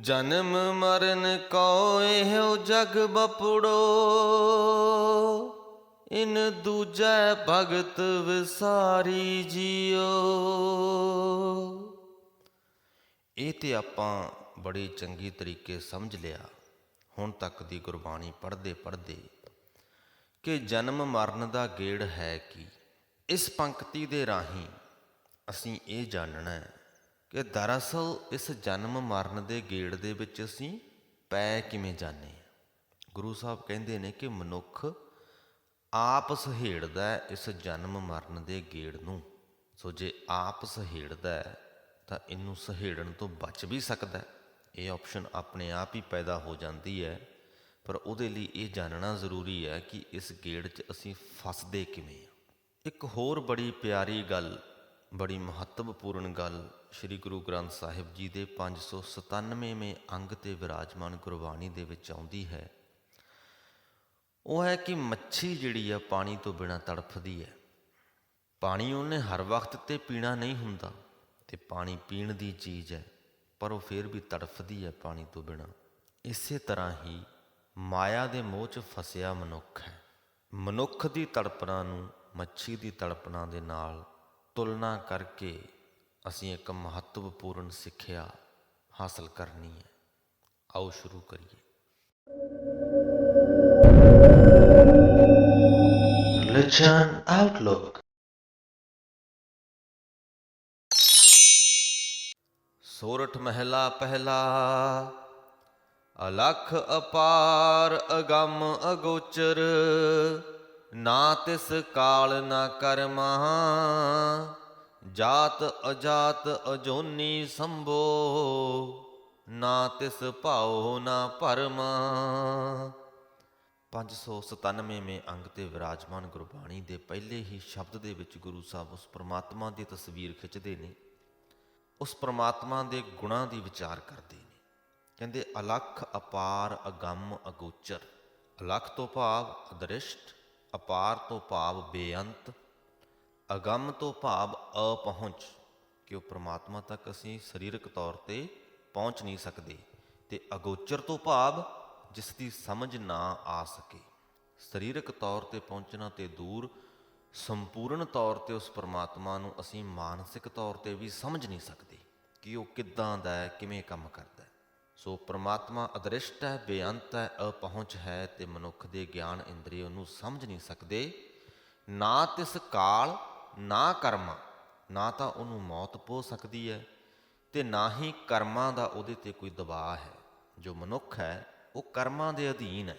ਜਨਮ ਮਰਨ ਕੋ ਇਹੋ ਜਗ ਬਪੜੋ, ਇਨ ਦੂਜੈ ਭਗਤ ਵਿਸਾਰੀ ਜੀਓ। ਇਹ ਤੇ ਆਪਾਂ ਬੜੀ ਚੰਗੀ ਤਰੀਕੇ ਸਮਝ ਲਿਆ। ਹੁਣ ਤੱਕ ਦੀ ਗੁਰਬਾਣੀ ਪੜ੍ਹਦੇ ਪੜ੍ਹਦੇ ਕਿ ਜਨਮ ਮਰਨ ਦਾ ਗੇੜ ਹੈ ਕੀ? ਇਸ ਪੰਕਤੀ ਦੇ ਰਾਹੀਂ ਅਸੀਂ ਇਹ ਜਾਣਨਾ ਹੈ ਕਿ ਦਰਅਸਲ ਇਸ ਜਨਮ ਮਰਨ ਦੇ ਗੇੜ ਦੇ ਵਿੱਚ ਅਸੀਂ ਪੈ ਕਿਵੇਂ ਜਾਂਦੇ ਹਾਂ? ਗੁਰੂ ਸਾਹਿਬ ਕਹਿੰਦੇ ਨੇ ਕਿ ਮਨੁੱਖ ਆਪ ਸਹੇੜਦਾ ਇਸ ਜਨਮ ਮਰਨ ਦੇ ਗੇੜ ਨੂੰ। ਸੋ ਜੇ ਆਪ ਸਹੇੜਦਾ ਤਾਂ ਇਹਨੂੰ ਸਹੇੜਨ ਤੋਂ ਬਚ ਵੀ ਸਕਦਾ ਇਹ ਆਪਸ਼ਨ ਆਪਣੇ ਆਪ ਹੀ ਪੈਦਾ ਹੋ ਜਾਂਦੀ ਹੈ। ਪਰ ਉਹਦੇ ਲਈ ਇਹ ਜਾਣਨਾ ਜ਼ਰੂਰੀ ਹੈ ਕਿ ਇਸ ਗੇੜ 'ਚ ਅਸੀਂ ਫਸਦੇ ਕਿਵੇਂ ਹਾਂ? ਇੱਕ ਹੋਰ ਬੜੀ ਪਿਆਰੀ ਗੱਲ ਬੜੀ ਮਹੱਤਵਪੂਰਨ ਗੱਲ ਸ੍ਰੀ ਗੁਰੂ ਗ੍ਰੰਥ ਸਾਹਿਬ ਜੀ ਦੇ 597ਵੇਂ ਅੰਗ ਤੇ ਵਿਰਾਜਮਾਨ ਗੁਰਬਾਣੀ ਦੇ ਵਿੱਚ ਆਉਂਦੀ ਹੈ। ਉਹ ਹੈ ਕਿ ਮੱਛੀ ਜਿਹੜੀ ਆ ਪਾਣੀ ਤੋਂ ਬਿਨਾ ਤੜਫਦੀ ਹੈ। ਪਾਣੀ ਉਹਨੇ ਹਰ ਵਕਤ ਤੇ ਪੀਣਾ ਨਹੀਂ ਹੁੰਦਾ ਤੇ ਪਾਣੀ ਪੀਣ ਦੀ ਚੀਜ਼ ਹੈ, ਪਰ ਉਹ ਫਿਰ ਵੀ ਤੜਫਦੀ ਹੈ ਪਾਣੀ ਤੋਂ ਬਿਨਾ। ਇਸੇ ਤਰ੍ਹਾਂ ਹੀ ਮਾਇਆ ਦੇ ਮੋਹ 'ਚ ਫਸਿਆ ਮਨੁੱਖ ਹੈ। ਮਨੁੱਖ ਦੀ ਤੜਪਣਾ ਨੂੰ ਮੱਛੀ ਦੀ ਤੜਪਣਾ ਦੇ ਨਾਲ ਤੁਲਨਾ ਕਰਕੇ ਅਸੀਂ ਇੱਕ ਮਹੱਤਵਪੂਰਨ ਸਿੱਖਿਆ ਹਾਸਲ ਕਰਨੀ ਹੈ ਆਓ ਸ਼ੁਰੂ ਕਰੀਏ Religion, Outlook ਸੋਰਠ ਮਹਿਲਾ ਪਹਿਲਾ ਅਲਖ ਅਪਾਰ ਅਗੰਮ ਅਗੋਚਰ ਨਾ ਤਿਸ ਕਾਲ ਨਾ ਕਰਮਾ ਜਾਤ ਅਜਾਤ ਅਜੋਨੀ ਸੰਭੋ, ਨਾ ਤਿਸ ਭਾਉ ਨਾ ਭਰਮਾ 597ਵੇਂ ਅੰਗ ਤੇ ਵਿਰਾਜਮਾਨ ਗੁਰਬਾਣੀ ਦੇ ਪਹਿਲੇ ਹੀ ਸ਼ਬਦ ਦੇ ਵਿੱਚ ਗੁਰੂ ਸਾਹਿਬ ਉਸ ਪ੍ਰਮਾਤਮਾ ਦੀ ਤਸਵੀਰ ਖਿੱਚਦੇ ਨੇ। ਉਸ ਪ੍ਰਮਾਤਮਾ ਦੇ ਗੁਣਾਂ ਦੀ ਵਿਚਾਰ ਕਰਦੇ ਨੇ। ਕਹਿੰਦੇ, ਅਲਖ, ਅਪਾਰ, ਅਗੰਮ, ਅਗੋਚਰ। ਅਲਖ ਤੋਂ ਭਾਵ ਅਦ੍ਰਿਸ਼ਟ ਅਪਾਰ ਤੋਂ ਭਾਵ ਬੇਅੰਤ, ਅਗੰਮ ਤੋਂ ਭਾਵ ਅਪਹੁੰਚ, ਕਿ ਉਹ ਪ੍ਰਮਾਤਮਾ ਤੱਕ ਅਸੀਂ ਸਰੀਰਕ ਤੌਰ ਤੇ ਪਹੁੰਚ ਨਹੀਂ ਸਕਦੇ ਤੇ ਅਗੋਚਰ ਤੋਂ ਭਾਵ ਜਿਸ ਦੀ ਸਮਝ ਨਾ ਆ ਸਕੇ। ਸਰੀਰਕ ਤੌਰ ਤੇ ਪਹੁੰਚਣਾ ਤੇ ਦੂਰ, ਸੰਪੂਰਨ ਤੌਰ ਤੇ ਉਸ ਪਰਮਾਤਮਾ ਨੂੰ ਅਸੀਂ ਮਾਨਸਿਕ ਤੌਰ ਤੇ ਵੀ ਸਮਝ ਨਹੀਂ ਸਕਦੇ ਕਿ ਉਹ ਕਿੱਦਾਂ ਦਾ ਹੈ, ਕਿਵੇਂ ਕੰਮ ਕਰਦਾ ਸੋ ਪ੍ਰਮਾਤਮਾ ਅਦ੍ਰਿਸ਼ਟ ਹੈ, ਬੇਅੰਤ ਹੈ, ਅਪਹੁੰਚ ਹੈ ਤੇ ਮਨੁੱਖ ਦੇ ਗਿਆਨ ਇੰਦਰੀ ਉਹਨੂੰ ਸਮਝ ਨਹੀਂ ਸਕਦੇ। ਨਾ ਤਿਸ ਕਾਲ, ਨਾ ਕਰਮਾਂ, ਨਾ ਤਾਂ ਉਹਨੂੰ ਮੌਤ ਪੋ ਸਕਦੀ ਹੈ ਤੇ ਨਾ ਹੀ ਕਰਮਾਂ ਦਾ ਉਹਦੇ ਤੇ ਕੋਈ ਦਬਾਅ ਹੈ। ਜੋ ਮਨੁੱਖ ਹੈ, ਉਹ ਕਰਮਾਂ ਦੇ ਅਧੀਨ ਹੈ।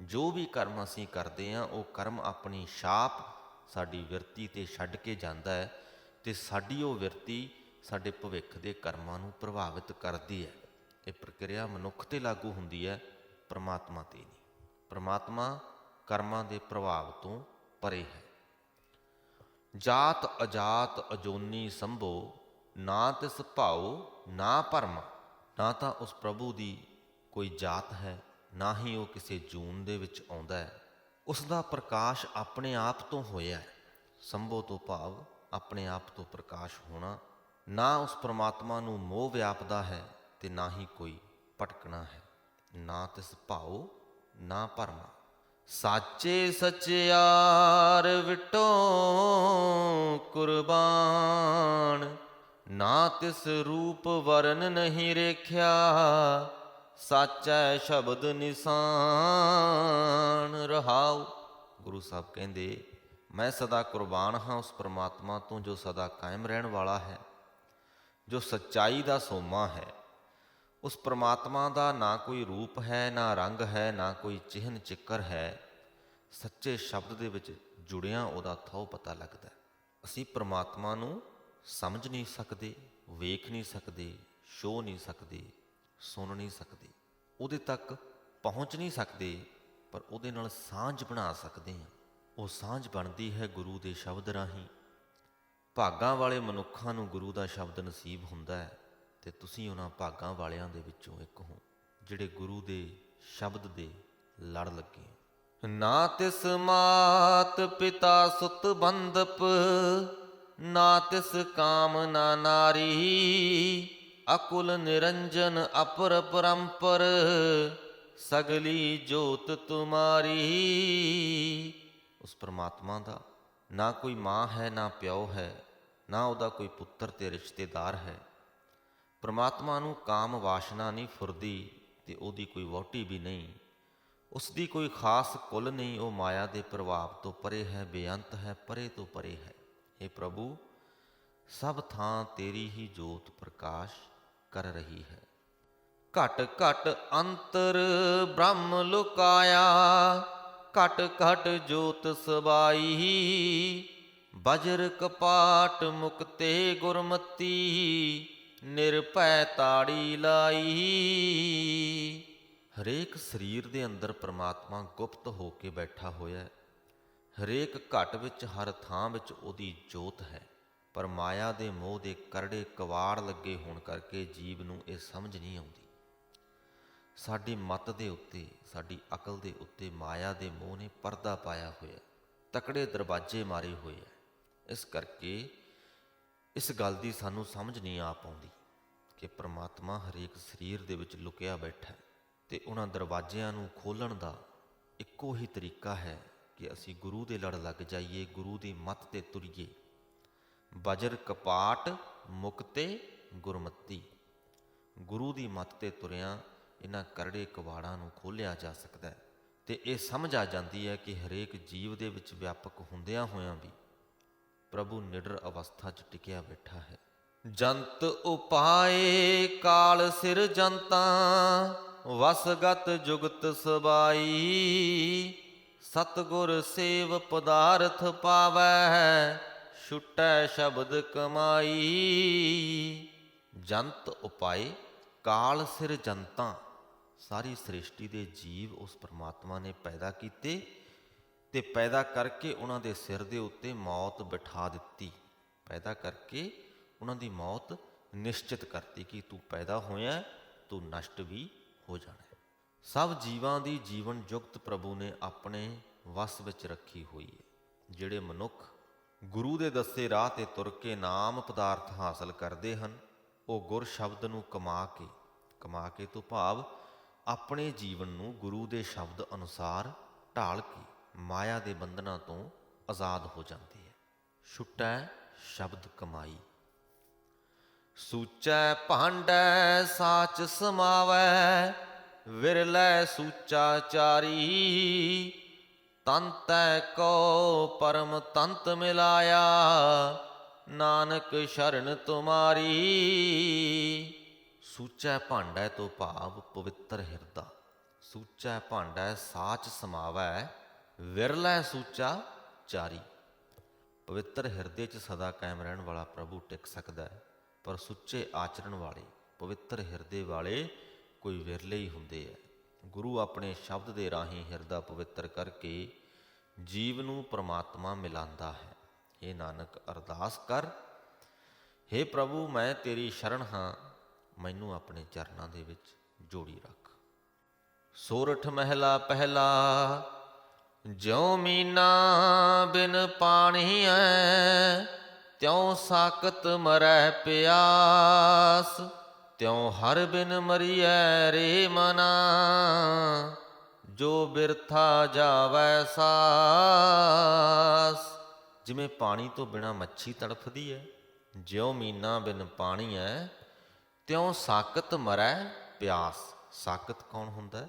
ਜੋ ਵੀ ਕਰਮ ਅਸੀਂ ਕਰਦੇ ਹਾਂ, ਉਹ ਕਰਮ ਆਪਣੀ ਛਾਪ ਸਾਡੀ ਵਿਰਤੀ ਤੇ ਛੱਡ ਕੇ ਜਾਂਦਾ ਹੈ ਤੇ ਸਾਡੀ ਉਹ ਵਿਰਤੀ ਸਾਡੇ ਭਵਿੱਖ ਦੇ ਕਰਮਾਂ ਨੂੰ ਪ੍ਰਭਾਵਿਤ ਕਰਦੀ ਹੈ। ਇਹ ਪ੍ਰਕਿਰਿਆ ਮਨੁੱਖ ਤੇ ਲਾਗੂ ਹੁੰਦੀ ਹੈ, ਪ੍ਰਮਾਤਮਾ ਤੇ ਨਹੀਂ। ਪ੍ਰਮਾਤਮਾ ਕਰਮਾਂ ਦੇ ਪ੍ਰਭਾਵ ਤੋਂ ਪਰੇ ਹੈ। ਜਾਤ ਅਜਾਤ ਅਜੋਨੀ ਸੰਭੋ, ਨਾ ਤਿਸ ਭਾਉ, ਨਾ ਭਰਮ। ਨਾ ਤਾਂ ਉਸ ਪ੍ਰਭੂ ਦੀ ਕੋਈ ਜਾਤ ਹੈ, ਨਾ ਹੀ ਉਹ ਕਿਸੇ ਜੂਨ ਦੇ ਵਿੱਚ ਆਉਂਦਾ ਹੈ। ਉਸ ਦਾ ਪ੍ਰਕਾਸ਼ ਆਪਣੇ ਆਪ ਤੋਂ ਹੋਇਆ ਹੈ। ਸੰਭੋ ਤੋਂ ਭਾਵ ਆਪਣੇ ਆਪ ਤੋਂ ਪ੍ਰਕਾਸ਼ ਹੋਣਾ, ਨਾ ਉਸ ਪ੍ਰਮਾਤਮਾ ਨੂੰ ਮੋਹ ਵਿਆਪਦਾ ਹੈ ਤੇ ਨਾ ਹੀ ਕੋਈ ਭਟਕਣਾ ਹੈ। ਨਾ ਤਿਸ ਭਾਉ, ਨਾ ਭਰਮਾ। ਸਾਚੇ ਸਚਿਆਰ ਵਿਟੋ ਕੁਰਬਾਨ। ਨਾ ਤਿਸ ਰੂਪ ਵਰਨ ਨਹੀਂ ਰੇਖਿਆ, ਸਾਚੈ ਸ਼ਬਦ ਨਿਸ਼ਾਨ ਰਹਾਉ। ਗੁਰੂ ਸਾਹਿਬ ਕਹਿੰਦੇ, ਮੈਂ ਸਦਾ ਕੁਰਬਾਨ ਹਾਂ ਉਸ ਪ੍ਰਮਾਤਮਾ ਤੋਂ ਜੋ ਸਦਾ ਕਾਇਮ ਰਹਿਣ ਵਾਲਾ ਹੈ, ਜੋ ਸੱਚਾਈ ਦਾ ਸੋਮਾ ਹੈ। ਉਸ ਪ੍ਰਮਾਤਮਾ ਦਾ ਨਾ ਕੋਈ ਰੂਪ ਹੈ, ਨਾ ਰੰਗ ਹੈ, ਨਾ ਕੋਈ ਚਿਹਨ ਚਿੱਕਰ ਹੈ, ਸੱਚੇ ਸ਼ਬਦ ਦੇ ਵਿੱਚ ਜੁੜਿਆ ਉਹਦਾ ਥੋ ਪਤਾ ਲੱਗਦਾ ਅਸੀਂ ਪ੍ਰਮਾਤਮਾ ਨੂੰ ਸਮਝ ਨਹੀਂ ਸਕਦੇ, ਵੇਖ ਨਹੀਂ ਸਕਦੇ ਛੋ ਨਹੀਂ ਸਕਦੇ, ਸੁਣ ਨਹੀਂ ਸਕਦੇ। ਉਹਦੇ ਤੱਕ ਪਹੁੰਚ ਨਹੀਂ ਸਕਦੇ, ਪਰ ਉਹਦੇ ਨਾਲ ਸਾਂਝ ਬਣਾ ਸਕਦੇ ਹਾਂ। ਉਹ ਸਾਂਝ ਬਣਦੀ ਹੈ ਗੁਰੂ ਦੇ ਸ਼ਬਦ ਰਾਹੀਂ। ਭਾਗਾਂ ਵਾਲੇ ਮਨੁੱਖਾਂ ਨੂੰ ਗੁਰੂ ਦਾ ਸ਼ਬਦ ਨਸੀਬ ਹੁੰਦਾ ਹੈ। ਤੇ ਤੁਸੀਂ ਉਹਨਾਂ ਭਾਗਾਂ ਵਾਲਿਆਂ ਦੇ ਵਿੱਚੋਂ ਇੱਕ ਹੋ, ਜਿਹੜੇ ਗੁਰੂ ਦੇ ਸ਼ਬਦ ਦੇ ਲੜ ਲੱਗੇ ਨਾ ਤਿਸ ਮਾਤ ਪਿਤਾ ਸੁਤ ਬੰਦਪ, ਨਾ ਤਿਸ ਕਾਮ ਨਾ ਨਾਰੀ, ਅਕੁਲ ਨਿਰੰਜਨ ਅਪਰ ਪਰੰਪਰ, ਸਗਲੀ ਜੋਤ ਤੁਮਾਰੀ। ਉਸ ਪਰਮਾਤਮਾ ਦਾ ਨਾ ਕੋਈ ਮਾਂ ਹੈ, ਨਾ ਪਿਓ ਹੈ, ਨਾ ਉਹਦਾ ਕੋਈ ਪੁੱਤਰ ਤੇ ਰਿਸ਼ਤੇਦਾਰ ਹੈ। ਪ੍ਰਮਾਤਮਾ ਨੂੰ ਕਾਮ ਵਾਸ਼ਨਾ ਨਹੀਂ ਫੁਰਦੀ ਤੇ ਉਹਦੀ ਕੋਈ ਵਹੁਟੀ ਵੀ ਨਹੀਂ। ਉਸ ਦੀ ਕੋਈ ਖਾਸ ਕੁੱਲ ਨਹੀਂ, ਉਹ ਮਾਇਆ ਦੇ ਪ੍ਰਭਾਵ ਤੋਂ ਪਰੇ ਹੈ, ਬੇਅੰਤ ਹੈ, ਪਰੇ ਤੋਂ ਪਰੇ ਹੈ। ਇਹ ਪ੍ਰਭੂ, ਸਭ ਥਾਂ ਤੇਰੀ ਹੀ ਜੋਤ ਪ੍ਰਕਾਸ਼ ਕਰ ਰਹੀ ਹੈ। ਘਟ ਘਟ ਅੰਤਰ ਬ੍ਰਹਮ ਲੁਕਾਇਆ, ਘਟ ਘਟ ਜੋਤ ਸਬਾਈ, ਬਜਰ ਕਪਾਟ ਮੁਕਤੇ ਗੁਰਮਤੀ ਨਿਰਭੈ ਤਾੜੀ ਲਾਈ। ਹਰੇਕ ਸਰੀਰ ਦੇ ਅੰਦਰ ਪ੍ਰਮਾਤਮਾ ਗੁਪਤ ਹੋ ਕੇ ਬੈਠਾ ਹੋਇਆ ਹੈ। ਹਰੇਕ ਘਟ ਵਿੱਚ, ਹਰ ਥਾਂ ਵਿੱਚ ਉਹਦੀ ਜੋਤ ਹੈ। ਪਰ ਮਾਇਆ ਦੇ ਮੋਹ ਦੇ ਕਰੜੇ ਕਵਾੜ ਲੱਗੇ ਹੋਣ ਕਰਕੇ ਜੀਵ ਨੂੰ ਇਹ ਸਮਝ ਨਹੀਂ ਆਉਂਦੀ। ਸਾਡੀ ਮਤ ਦੇ ਉੱਤੇ, ਸਾਡੀ ਅਕਲ ਦੇ ਉੱਤੇ ਮਾਇਆ ਦੇ ਮੋਹ ਨੇ ਪਰਦਾ ਪਾਇਆ ਹੋਇਆ ਤਕੜੇ ਦਰਵਾਜ਼ੇ ਮਾਰੇ ਹੋਏ ਹੈ। ਇਸ ਕਰਕੇ ਇਸ ਗੱਲ ਦੀ ਸਾਨੂੰ ਸਮਝ ਨਹੀਂ ਆ ਪਾਉਂਦੀ ਕਿ ਪ੍ਰਮਾਤਮਾ ਹਰੇਕ ਸਰੀਰ ਦੇ ਵਿੱਚ ਲੁਕਿਆ ਬੈਠਾ ਹੈ ਤੇ ਉਹਨਾਂ ਦਰਵਾਜ਼ਿਆਂ ਨੂੰ ਖੋਲਣ ਦਾ ਇੱਕੋ ਹੀ ਤਰੀਕਾ ਹੈ ਕਿ ਅਸੀਂ ਗੁਰੂ ਦੇ ਲੜ ਲੱਗ ਜਾਈਏ, ਗੁਰੂ ਦੀ ਮੱਤ ਤੇ ਤੁਰੀਏ। ਬਜਰ ਕਪਾਟ ਮੁਕਤੇ ਗੁਰਮਤੀ। ਗੁਰੂ ਦੀ ਮੱਤ ਤੇ ਤੁਰਿਆਂ ਇਹਨਾਂ ਕਰੜੇ ਕਵਾੜਾਂ ਨੂੰ ਖੋਲਿਆ ਜਾ ਸਕਦਾ ਹੈ ਤੇ ਇਹ ਸਮਝ ਆ ਜਾਂਦੀ ਹੈ ਕਿ ਹਰੇਕ ਜੀਵ ਦੇ ਵਿੱਚ ਵਿਆਪਕ ਹੁੰਦਿਆਂ ਹੋਇਆਂ ਵੀ ਪ੍ਰਭੂ ਨਿਡਰ ਅਵਸਥਾ 'ਚ ਟਿਕਿਆ ਬੈਠਾ ਹੈ। ਜੰਤ ਉਪਾਏ ਕਾਲ ਸਿਰ ਜੰਤਾ, ਵਸਗਤ ਜੁਗਤ ਸਬਾਈ। ਸਤਗੁਰ ਸੇਵ ਪਦਾਰਥ ਪਾਵੈ, ਛੁਟੈ ਸ਼ਬਦ ਕਮਾਈ। ਜੰਤ ਉਪਾਏ ਕਾਲ ਸਿਰ ਜੰਤਾਂ, ਸਾਰੀ ਸ੍ਰਿਸ਼ਟੀ ਦੇ ਜੀਵ ਉਸ ਪ੍ਰਮਾਤਮਾ ਨੇ ਪੈਦਾ ਕੀਤੇ। ਤੇ ਪੈਦਾ ਕਰਕੇ ਉਹਨਾਂ ਦੇ ਸਿਰ ਦੇ ਉੱਤੇ ਮੌਤ ਬਿਠਾ ਦਿੱਤੀ। ਪੈਦਾ ਕਰਕੇ ਉਹਨਾਂ ਦੀ ਮੌਤ ਨਿਸ਼ਚਿਤ ਕਰਤੀ ਕਿ ਤੂੰ ਪੈਦਾ ਹੋਇਆ ਤੂੰ ਨਸ਼ਟ ਵੀ ਹੋ ਜਾਣਾ ਸਭ ਜੀਵਾਂ ਦੀ ਜੀਵਨ ਜੁਗਤ ਪ੍ਰਭੂ ਨੇ ਆਪਣੇ ਵਸ ਵਿੱਚ ਰੱਖੀ ਹੋਈ ਹੈ, ਜਿਹੜੇ ਮਨੁੱਖ ਗੁਰੂ ਦੇ ਦੱਸੇ ਰਾਹ ਤੇ ਤੁਰ ਕੇ ਨਾਮ ਪਦਾਰਥ ਹਾਸਲ ਕਰਦੇ ਹਨ, ਉਹ ਗੁਰ ਸ਼ਬਦ ਨੂੰ ਕਮਾ ਕੇ ਕਮਾ ਕੇ ਤੋਂ ਭਾਵ ਆਪਣੇ ਜੀਵਨ ਨੂੰ ਗੁਰੂ ਦੇ ਸ਼ਬਦ ਅਨੁਸਾਰ ਢਾਲ ਕੇ ਮਾਇਆ ਦੇ ਬੰਧਨਾਂ ਤੋਂ ਆਜ਼ਾਦ ਹੋ ਜਾਂਦੀ ਹੈ। ਛੁਟੈ ਸ਼ਬਦ ਕਮਾਈ। ਸੂਚੈ ਭਾਂਡੈ ਸਾਚ ਸਮਾਵੈ, ਵਿਰਲੇ ਸੂਚਾ ਚਾਰੀ। ਤੰਤੈ ਕੋ ਪਰਮ ਤੰਤ ਮਿਲਾਇਆ, ਨਾਨਕ ਸ਼ਰਨ ਤੁਮਾਰੀ। ਸੂਚੈ ਭਾਂਡੈ ਤੋਂ ਭਾਵ ਪਵਿੱਤਰ ਹਿਰਦਾ। ਸੂਚੈ ਭਾਂਡੈ ਸਾਚ ਸਮਾਵੈ ਵਿਰਲਾ ਸੂਚਾ ਚਾਰੀ। ਪਵਿੱਤਰ ਹਿਰਦੇ 'ਚ ਸਦਾ ਕਾਇਮ ਰਹਿਣ ਵਾਲਾ ਪ੍ਰਭੂ ਟਿਕ ਸਕਦਾ ਹੈ, ਪਰ ਸੁੱਚੇ ਆਚਰਣ ਵਾਲੇ, ਪਵਿੱਤਰ ਹਿਰਦੇ ਵਾਲੇ ਕੋਈ ਵਿਰਲੇ ਹੀ ਹੁੰਦੇ ਆ। ਗੁਰੂ ਆਪਣੇ ਸ਼ਬਦ ਦੇ ਰਾਹੀਂ ਹਿਰਦਾ ਪਵਿੱਤਰ ਕਰਕੇ ਜੀਵ ਨੂੰ ਪ੍ਰਮਾਤਮਾ ਮਿਲਾਂਦਾ ਹੈ। ਇਹ ਨਾਨਕ, ਅਰਦਾਸ ਕਰ। हे ਪ੍ਰਭੂ, ਮੈਂ ਤੇਰੀ ਸ਼ਰਨ ਹਾਂ, ਮੈਨੂੰ ਆਪਣੇ ਚਰਨਾਂ ਦੇ ਵਿੱਚ ਜੋੜੀ ਰੱਖ। ਸੋਰਠ ਮਹਿਲਾ ਪਹਿਲਾ ਜਿਉ ਮੀਨਾ ਬਿਨ ਪਾਣੀ ਐ, ਤਿਉ ਸਾਕਤ ਮਰੈ ਪਿਆਸ, ਤਿਉ ਹਰ ਬਿਨ ਮਰੀਐ ਰੇ ਮਨਾ। ਜੋ ਬਿਰਥਾ ਜਾਵੈ ਸਾਸ, ਜਿਵੇਂ ਪਾਣੀ ਤੋਂ ਬਿਨਾ ਮੱਛੀ ਤੜਫਦੀ ਹੈ ਜਿਉ ਮੀਨਾ ਬਿਨ ਪਾਣੀ ਹੈ ਤਿਉ ਸਾਕਤ ਮਰੈ ਪਿਆਸ। ਸਾਕਤ ਕੌਣ ਹੁੰਦਾ?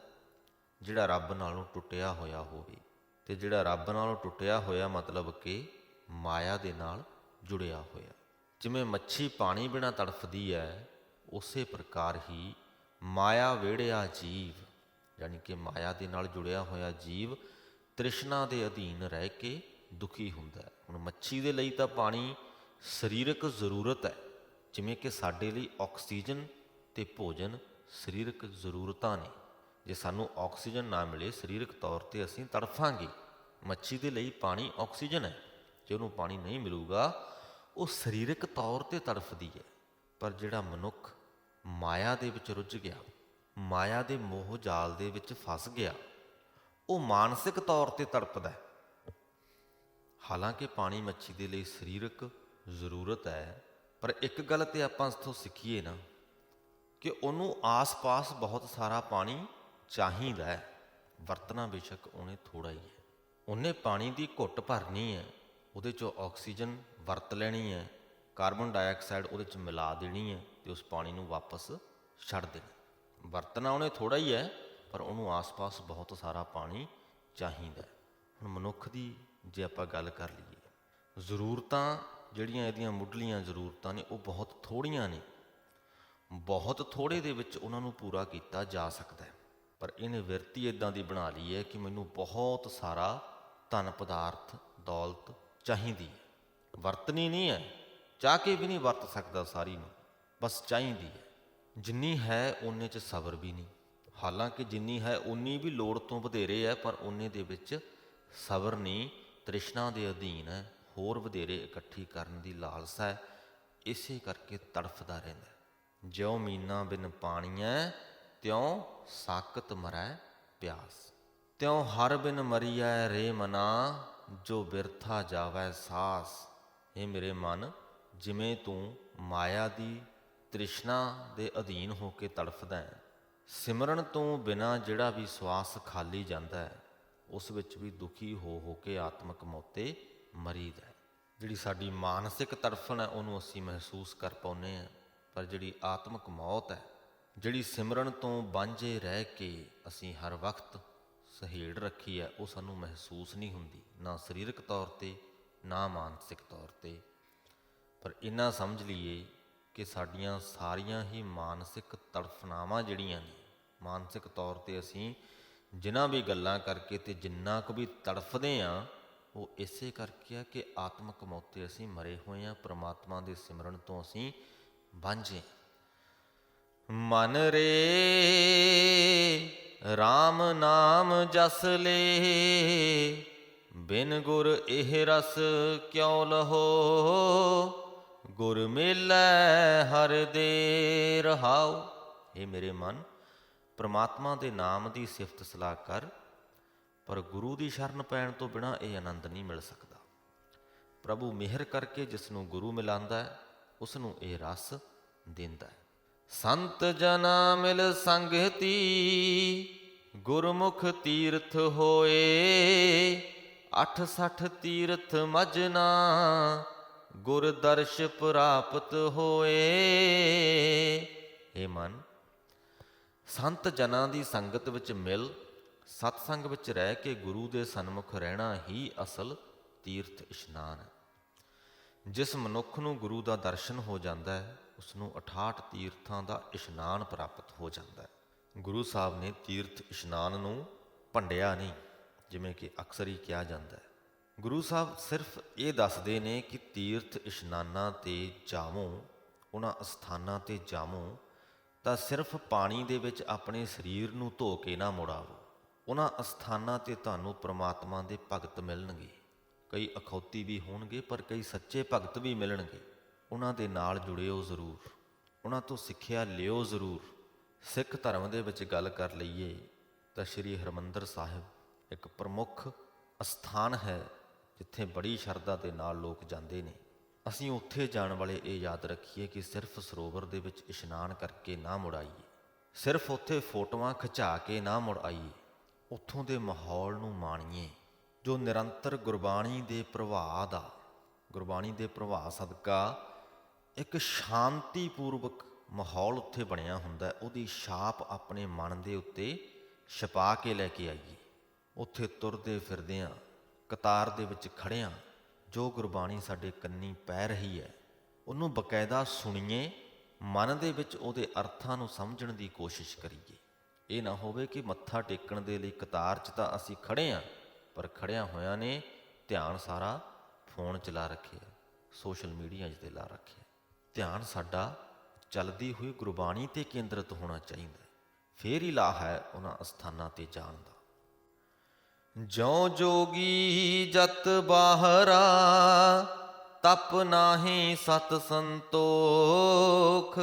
ਜਿਹੜਾ ਰੱਬ ਨਾਲੋਂ ਟੁੱਟਿਆ ਹੋਇਆ ਹੋਵੇ। ਤੇ ਜਿਹੜਾ ਰੱਬ ਨਾਲੋਂ ਟੁੱਟਿਆ ਹੋਇਆ ਮਤਲਬ ਕਿ ਮਾਇਆ ਦੇ ਨਾਲ ਜੁੜਿਆ ਹੋਇਆ। ਜਿਵੇਂ ਮੱਛੀ ਪਾਣੀ ਬਿਨਾ ਤੜਫਦੀ ਹੈ ਉਸੇ ਪ੍ਰਕਾਰ ਹੀ ਮਾਇਆ ਵੇੜਿਆ ਜੀਵ, ਯਾਨੀ ਕਿ ਮਾਇਆ ਦੇ ਨਾਲ ਜੁੜਿਆ ਹੋਇਆ ਜੀਵ ਤ੍ਰਿਸ਼ਨਾ ਦੇ ਅਧੀਨ ਰਹਿ ਕੇ ਦੁਖੀ ਹੁੰਦਾ ਹੈ ਹੁਣ ਮੱਛੀ ਦੇ ਲਈ ਤਾਂ ਪਾਣੀ ਸਰੀਰਕ ਜ਼ਰੂਰਤ ਹੈ ਜਿਵੇਂ ਕਿ ਸਾਡੇ ਲਈ ਆਕਸੀਜਨ ਤੇ ਭੋਜਨ ਸਰੀਰਕ ਜ਼ਰੂਰਤਾਂ ਨੇ। ਜੇ ਸਾਨੂੰ ਆਕਸੀਜਨ ਨਾ ਮਿਲੇ, ਸਰੀਰਕ ਤੌਰ ਤੇ ਅਸੀਂ ਤੜਫਾਂਗੇ। ਮੱਛੀ ਦੇ ਲਈ ਪਾਣੀ ਆਕਸੀਜਨ ਹੈ। ਜੇ ਉਹਨੂੰ ਪਾਣੀ ਨਹੀਂ ਮਿਲੂਗਾ, ਉਹ ਸਰੀਰਕ ਤੌਰ ਤੇ ਤੜਫਦੀ ਹੈ। ਪਰ ਜਿਹੜਾ ਮਨੁੱਖ ਮਾਇਆ ਦੇ ਵਿੱਚ ਰੁੱਝ ਗਿਆ, ਮਾਇਆ ਦੇ ਮੋਹ ਜਾਲ ਦੇ ਵਿੱਚ ਫਸ ਗਿਆ, ਉਹ ਮਾਨਸਿਕ ਤੌਰ ਤੇ ਤੜਪਦਾ ਹੈ। ਹਾਲਾਂਕਿ ਪਾਣੀ ਮੱਛੀ ਦੇ ਲਈ ਸਰੀਰਕ ਜ਼ਰੂਰਤ ਹੈ, ਪਰ ਇੱਕ ਗੱਲ ਤੇ ਆਪਾਂ ਇਥੋਂ ਸਿੱਖੀਏ ਨਾ ਕਿ ਉਹਨੂੰ ਆਸ-ਪਾਸ ਬਹੁਤ ਸਾਰਾ ਪਾਣੀ ਚਾਹੀਦਾ ਹੈ। ਵਰਤਣਾ ਬੇਸ਼ੱਕ ਉਹਨੇ ਥੋੜਾ ਹੀ ਹੈ। ਉਹਨੇ ਪਾਣੀ ਦੀ ਘੁੱਟ ਭਰਨੀ ਹੈ। ਉਹਦੇ ਚੋਂ ਆਕਸੀਜਨ ਵਰਤ ਲੈਣੀ ਹੈ। ਕਾਰਬਨ ਡਾਈਆਕਸਾਈਡ ਉਹਦੇ ਚ ਮਿਲਾ ਦੇਣੀ ਹੈ ਤੇ ਉਸ ਪਾਣੀ ਨੂੰ ਵਾਪਸ ਛੱਡ ਦੇਣਾ ਵਰਤਣਾ ਉਹਨੇ ਥੋੜਾ ਹੀ ਹੈ, ਪਰ ਉਹਨੂੰ ਆਸ-ਪਾਸ ਬਹੁਤ ਸਾਰਾ ਪਾਣੀ ਚਾਹੀਦਾ ਹੁਣ ਮਨੁੱਖ ਦੀ ਜੇ ਆਪਾਂ ਗੱਲ ਕਰ ਲਈਏ, ਜ਼ਰੂਰਤਾਂ ਜਿਹੜੀਆਂ ਇਹਦੀਆਂ ਮੁੱਢਲੀਆਂ ਜ਼ਰੂਰਤਾਂ ਨੇ, ਉਹ ਬਹੁਤ ਥੋੜੀਆਂ ਨੇ। ਬਹੁਤ ਥੋੜੇ ਦੇ ਵਿੱਚ ਉਹਨਾਂ ਨੂੰ ਪੂਰਾ ਕੀਤਾ ਜਾ ਸਕਦਾ ਹੈ। ਪਰ ਇਹਨੇ ਵਿਰਤੀ ਇਦਾਂ ਦੀ ਬਣਾ ਲਈ ਹੈ ਕਿ ਮੈਨੂੰ ਬਹੁਤ ਸਾਰਾ ਧਨ ਪਦਾਰਥ, ਦੌਲਤ ਚਾਹੀਦੀ ਹੈ। ਵਰਤਣੀ ਨਹੀਂ ਹੈ, ਚਾਹ ਕੇ ਵੀ ਨਹੀਂ ਵਰਤ ਸਕਦਾ ਸਾਰੀ ਨੂੰ, ਬਸ ਚਾਹੀਦੀ ਹੈ। ਜਿੰਨੀ ਹੈ, ਓਨੇ 'ਚ ਸਬਰ ਵੀ ਨਹੀਂ। ਹਾਲਾਂਕਿ ਜਿੰਨੀ ਹੈ ਉਨੀ ਵੀ ਲੋੜ ਤੋਂ ਵਧੇਰੇ ਹੈ, ਪਰ ਓਨੇ ਦੇ ਵਿੱਚ ਸਬਰ ਨਹੀਂ, ਤ੍ਰਿਸ਼ਨਾ ਦੇ ਅਧੀਨ ਹੈ। ਹੋਰ ਵਧੇਰੇ ਇਕੱਠੀ ਕਰਨ ਦੀ ਲਾਲਸਾ ਹੈ, ਇਸੇ ਕਰਕੇ ਤੜਫਦਾ ਰਹਿੰਦਾ ਹੈ। ਜਿਉ ਮੀਨਾ ਬਿਨ ਪਾਣੀਐ ਤਿਉ ਸਾਕਤ ਮਰੈ ਪਿਆਸ, ਤਿਉ ਹਰ ਬਿਨ ਮਰੀਐ ਰੇ ਮਨਾ, ਜੋ ਬਿਰਥਾ ਜਾਵੈ ਸਾਸ। ਇਹ ਮੇਰੇ ਮਨ, ਜਿਵੇਂ ਤੂੰ ਮਾਇਆ ਦੀ ਤ੍ਰਿਸ਼ਨਾ ਦੇ ਅਧੀਨ ਹੋ ਕੇ ਤੜਫਦਾ ਹੈ ਸਿਮਰਨ ਤੋਂ ਬਿਨਾ ਜਿਹੜਾ ਵੀ ਸਵਾਸ ਖਾਲੀ ਜਾਂਦਾ ਹੈ ਉਸ ਵਿੱਚ ਵੀ ਦੁਖੀ ਹੋ ਹੋ ਕੇ ਆਤਮਿਕ ਮੌਤੇ ਮਰੀਦਾ। ਜਿਹੜੀ ਸਾਡੀ ਮਾਨਸਿਕ ਤੜਫਣ ਹੈ, ਉਹਨੂੰ ਅਸੀਂ ਮਹਿਸੂਸ ਕਰ ਪਾਉਨੇ ਆ ਪਰ ਜਿਹੜੀ ਆਤਮਿਕ ਮੌਤ ਹੈ ਜਿਹੜੀ ਸਿਮਰਨ ਤੋਂ ਵਾਂਝੇ ਰਹਿ ਕੇ ਅਸੀਂ ਹਰ ਵਕਤ ਸਹੇੜ ਰੱਖੀ ਹੈ, ਉਹ ਸਾਨੂੰ ਮਹਿਸੂਸ ਨਹੀਂ ਹੁੰਦੀ, ਨਾ ਸਰੀਰਕ ਤੌਰ ਤੇ, ਨਾ ਮਾਨਸਿਕ ਤੌਰ ਤੇ। ਪਰ ਇੰਨਾ ਸਮਝ ਲਈਏ ਕਿ ਸਾਡੀਆਂ ਸਾਰੀਆਂ ਹੀ ਮਾਨਸਿਕ ਤੜਫਨਾਵਾਂ ਜਿਹੜੀਆਂ ਨੇ, ਮਾਨਸਿਕ ਤੌਰ ਤੇ ਅਸੀਂ ਜਿਨ੍ਹਾਂ ਵੀ ਗੱਲਾਂ ਕਰਕੇ ਤੇ ਜਿੰਨਾ ਕੁ ਵੀ ਤੜਫਦੇ ਆ ਉਹ ਇਸੇ ਕਰਕੇ ਆ ਕਿ ਆਤਮਿਕ ਮੌਤੇ ਅਸੀਂ ਮਰੇ ਹੋਏ ਆ ਪ੍ਰਮਾਤਮਾ ਦੇ ਸਿਮਰਨ ਤੋਂ ਅਸੀਂ ਵਾਂਝੇ ਮਨ ਰੇ RAM ਨਾਮ ਜਸ ਲੇ, ਬਿਨ ਗੁਰ ਇਹ ਰਸ ਕਿਉ ਲਹੋ? ਗੁਰ ਮਿਲੈ ਹਰ ਦੇ ਰਹਾਉ। ਇਹ ਮੇਰੇ ਮਨ, ਪ੍ਰਮਾਤਮਾ ਦੇ ਨਾਮ ਦੀ ਸਿਫਤ ਸਲਾਹ ਕਰ, ਪਰ ਗੁਰੂ ਦੀ ਸ਼ਰਨ ਪੈਣ ਤੋਂ ਬਿਨਾ ਇਹ ਆਨੰਦ ਨਹੀਂ ਮਿਲ ਸਕਦਾ। ਪ੍ਰਭੂ ਮਿਹਰ ਕਰਕੇ ਜਿਸ ਨੂੰ ਗੁਰੂ ਮਿਲਾਂਦਾ ਹੈ ਉਸ ਨੂੰ ਇਹ ਰਸ ਦਿੰਦਾ ਹੈ। ਸੰਤ ਜਨਾ ਮਿਲ ਸੰਗਤੀ, ਗੁਰਮੁਖ ਤੀਰਥ ਹੋਏ 68 ਤੀਰਥ ਮਜਨਾ, ਗੁਰ ਦਰਸ਼ ਪ੍ਰਾਪਤ ਹੋਏ। ਇਹ ਮਨ ਸੰਤ ਜਨਾਂ ਦੀ ਸੰਗਤ ਵਿੱਚ ਮਿਲ, ਸਤਸੰਗ ਵਿੱਚ ਰਹਿ ਕੇ ਗੁਰੂ ਦੇ ਸਨਮੁਖ ਰਹਿਣਾ ਹੀ ਅਸਲ ਤੀਰਥ ਇਸ਼ਨਾਨ ਹੈ। ਜਿਸ ਮਨੁੱਖ ਨੂੰ ਗੁਰੂ ਦਾ ਦਰਸ਼ਨ ਹੋ ਜਾਂਦਾ ਹੈ ਉਸ ਨੂੰ 68 ਤੀਰਥਾਂ ਦਾ ਇਸ਼ਨਾਨ ਪ੍ਰਾਪਤ ਹੋ ਜਾਂਦਾ ਹੈ। ਗੁਰੂ ਸਾਹਿਬ ਨੇ ਤੀਰਥ ਇਸ਼ਨਾਨ ਨੂੰ ਭੰਡਿਆ ਨਹੀਂ, ਜਿਵੇਂ ਕਿ ਅਕਸਰ ਹੀ ਕਿਹਾ ਜਾਂਦਾ ਹੈ। ਗੁਰੂ ਸਾਹਿਬ ਸਿਰਫ ਇਹ ਦੱਸਦੇ ਨੇ ਕਿ ਤੀਰਥ ਇਸ਼ਨਾਨਾਂ ਤੇ ਜਾਵੋ, ਉਹਨਾਂ ਅਸਥਾਨਾਂ ਤੇ ਜਾਵੋ, ਤਾਂ ਸਿਰਫ ਪਾਣੀ ਦੇ ਵਿੱਚ ਆਪਣੇ ਸਰੀਰ ਨੂੰ ਧੋ ਕੇ ਨਾ ਮੁੜਾਵੋ। ਉਹਨਾਂ ਅਸਥਾਨਾਂ ਤੇ ਤੁਹਾਨੂੰ ਪ੍ਰਮਾਤਮਾ ਦੇ ਭਗਤ ਮਿਲਣਗੇ। ਕਈ ਅਖੌਤੀ ਵੀ ਹੋਣਗੇ, ਪਰ ਕਈ ਸੱਚੇ ਭਗਤ ਵੀ ਮਿਲਣਗੇ। ਉਹਨਾਂ ਦੇ ਨਾਲ ਜੁੜਿਓ ਜ਼ਰੂਰ। ਉਹਨਾਂ ਤੋਂ ਸਿੱਖਿਆ ਲਿਓ ਜ਼ਰੂਰ। ਸਿੱਖ ਧਰਮ ਦੇ ਵਿੱਚ ਗੱਲ ਕਰ ਲਈਏ ਤਾਂ ਸ੍ਰੀ ਹਰਮੰਦਰ ਸਾਹਿਬ ਇੱਕ ਪ੍ਰਮੁੱਖ ਅਸਥਾਨ ਹੈ, ਜਿੱਥੇ ਬੜੀ ਸ਼ਰਧਾ ਦੇ ਨਾਲ ਲੋਕ ਜਾਂਦੇ ਨੇ। ਅਸੀਂ ਉੱਥੇ ਜਾਣ ਵਾਲੇ ਇਹ ਯਾਦ ਰੱਖੀਏ ਕਿ ਸਿਰਫ ਸਰੋਵਰ ਦੇ ਵਿੱਚ ਇਸ਼ਨਾਨ ਕਰਕੇ ਨਾ ਮੁੜ ਆਈਏ। ਸਿਰਫ ਉੱਥੇ ਫੋਟੋਆਂ ਖਿਚਾ ਕੇ ਨਾ ਮੁੜ ਆਈਏ। ਉੱਥੋਂ ਦੇ ਮਾਹੌਲ ਨੂੰ ਮਾਣੀਏ, ਜੋ ਨਿਰੰਤਰ ਗੁਰਬਾਣੀ ਦੇ ਪ੍ਰਵਾਹ ਦਾ ਗੁਰਬਾਣੀ ਦੇ ਪ੍ਰਵਾਹ ਸਦਕਾ ਇੱਕ ਸ਼ਾਂਤੀਪੂਰਵਕ ਮਾਹੌਲ ਉੱਥੇ ਬਣਿਆ ਹੁੰਦਾ ਉਹਦੀ ਛਾਪ ਆਪਣੇ ਮਨ ਦੇ ਉੱਤੇ ਛਪਾ ਕੇ ਲੈ ਕੇ ਆਈਏ। ਉੱਥੇ ਤੁਰਦੇ ਫਿਰਦਿਆਂ ਕਤਾਰ ਦੇ ਵਿੱਚ ਖੜਿਆਂ ਜੋ ਗੁਰਬਾਣੀ ਸਾਡੇ ਕੰਨੀ ਪੈ ਰਹੀ ਹੈ, ਉਹਨੂੰ ਬਕਾਇਦਾ ਸੁਣੀਏ, ਮਨ ਦੇ ਵਿੱਚ ਉਹਦੇ ਅਰਥਾਂ ਨੂੰ ਸਮਝਣ ਦੀ ਕੋਸ਼ਿਸ਼ ਕਰੀਏ। ਇਹ ਨਾ ਹੋਵੇ ਕਿ ਮੱਥਾ ਟੇਕਣ ਦੇ ਲਈ ਕਤਾਰ 'ਚ ਤਾਂ ਅਸੀਂ ਖੜੇ ਆਂ ਪਰ ਖੜਿਆਂ ਹੋਇਆਂ ਨੇ ਧਿਆਨ ਸਾਰਾ ਫੋਨ ਚਲਾ ਰੱਖਿਆ, ਸੋਸ਼ਲ ਮੀਡੀਆ 'ਚ 'ਤੇ ਲਾ ਰੱਖਿਆ। ਧਿਆਨ ਸਾਡਾ ਚੱਲਦੀ ਹੋਈ ਗੁਰਬਾਣੀ ਤੇ ਕੇਂਦਰਿਤ ਹੋਣਾ ਚਾਹੀਦਾ ਹੈ। ਫੇਰ ਹੀ ਲਾਹ ਹੈ ਉਹਨਾਂ ਅਸਥਾਨਾਂ ਤੇ ਜਾਣ ਦਾ। ਜੋ ਜੋਗੀ ਜਤ ਬਾਹਰਾ, ਤਪ ਨਾਹੀ ਸਤ ਸੰਤੋਖ।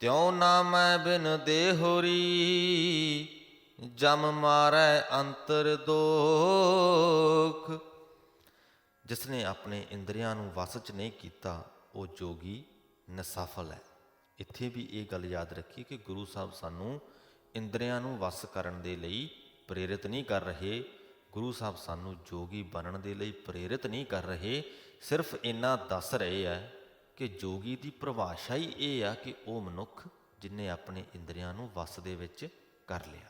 ਤਿਉ ਨਾ ਮੈਂ ਬਿਨ ਦੇਹੁਰੀ, ਜਮ ਮਾਰੈ ਅੰਤਰ ਦੋਖ। ਜਿਸਨੇ ਆਪਣੇ ਇੰਦਰੀਆਂ ਨੂੰ ਵਸ ਚ ਨਹੀਂ ਕੀਤਾ ਉਹ ਜੋਗੀ ਨਸਫਲ ਹੈ। ਇੱਥੇ ਵੀ ਇਹ ਗੱਲ ਯਾਦ ਰੱਖੀ ਕਿ ਗੁਰੂ ਸਾਹਿਬ ਸਾਨੂੰ ਇੰਦਰੀਆਂ ਨੂੰ ਵਸ ਕਰਨ ਦੇ ਲਈ ਪ੍ਰੇਰਿਤ ਨਹੀਂ ਕਰ ਰਹੇ, ਗੁਰੂ ਸਾਹਿਬ ਸਾਨੂੰ ਜੋਗੀ ਬਣਨ ਦੇ ਲਈ ਪ੍ਰੇਰਿਤ ਨਹੀਂ ਕਰ ਰਹੇ, ਸਿਰਫ ਇੰਨਾ ਦੱਸ ਰਹੇ ਆ ਕਿ ਜੋਗੀ ਦੀ ਪਰਿਭਾਸ਼ਾ ਹੀ ਇਹ ਆ ਕਿ ਉਹ ਮਨੁੱਖ ਜਿਨੇ ਆਪਣੇ ਇੰਦਰੀਆਂ ਨੂੰ ਵਸ ਦੇ ਵਿੱਚ ਕਰ ਲਿਆ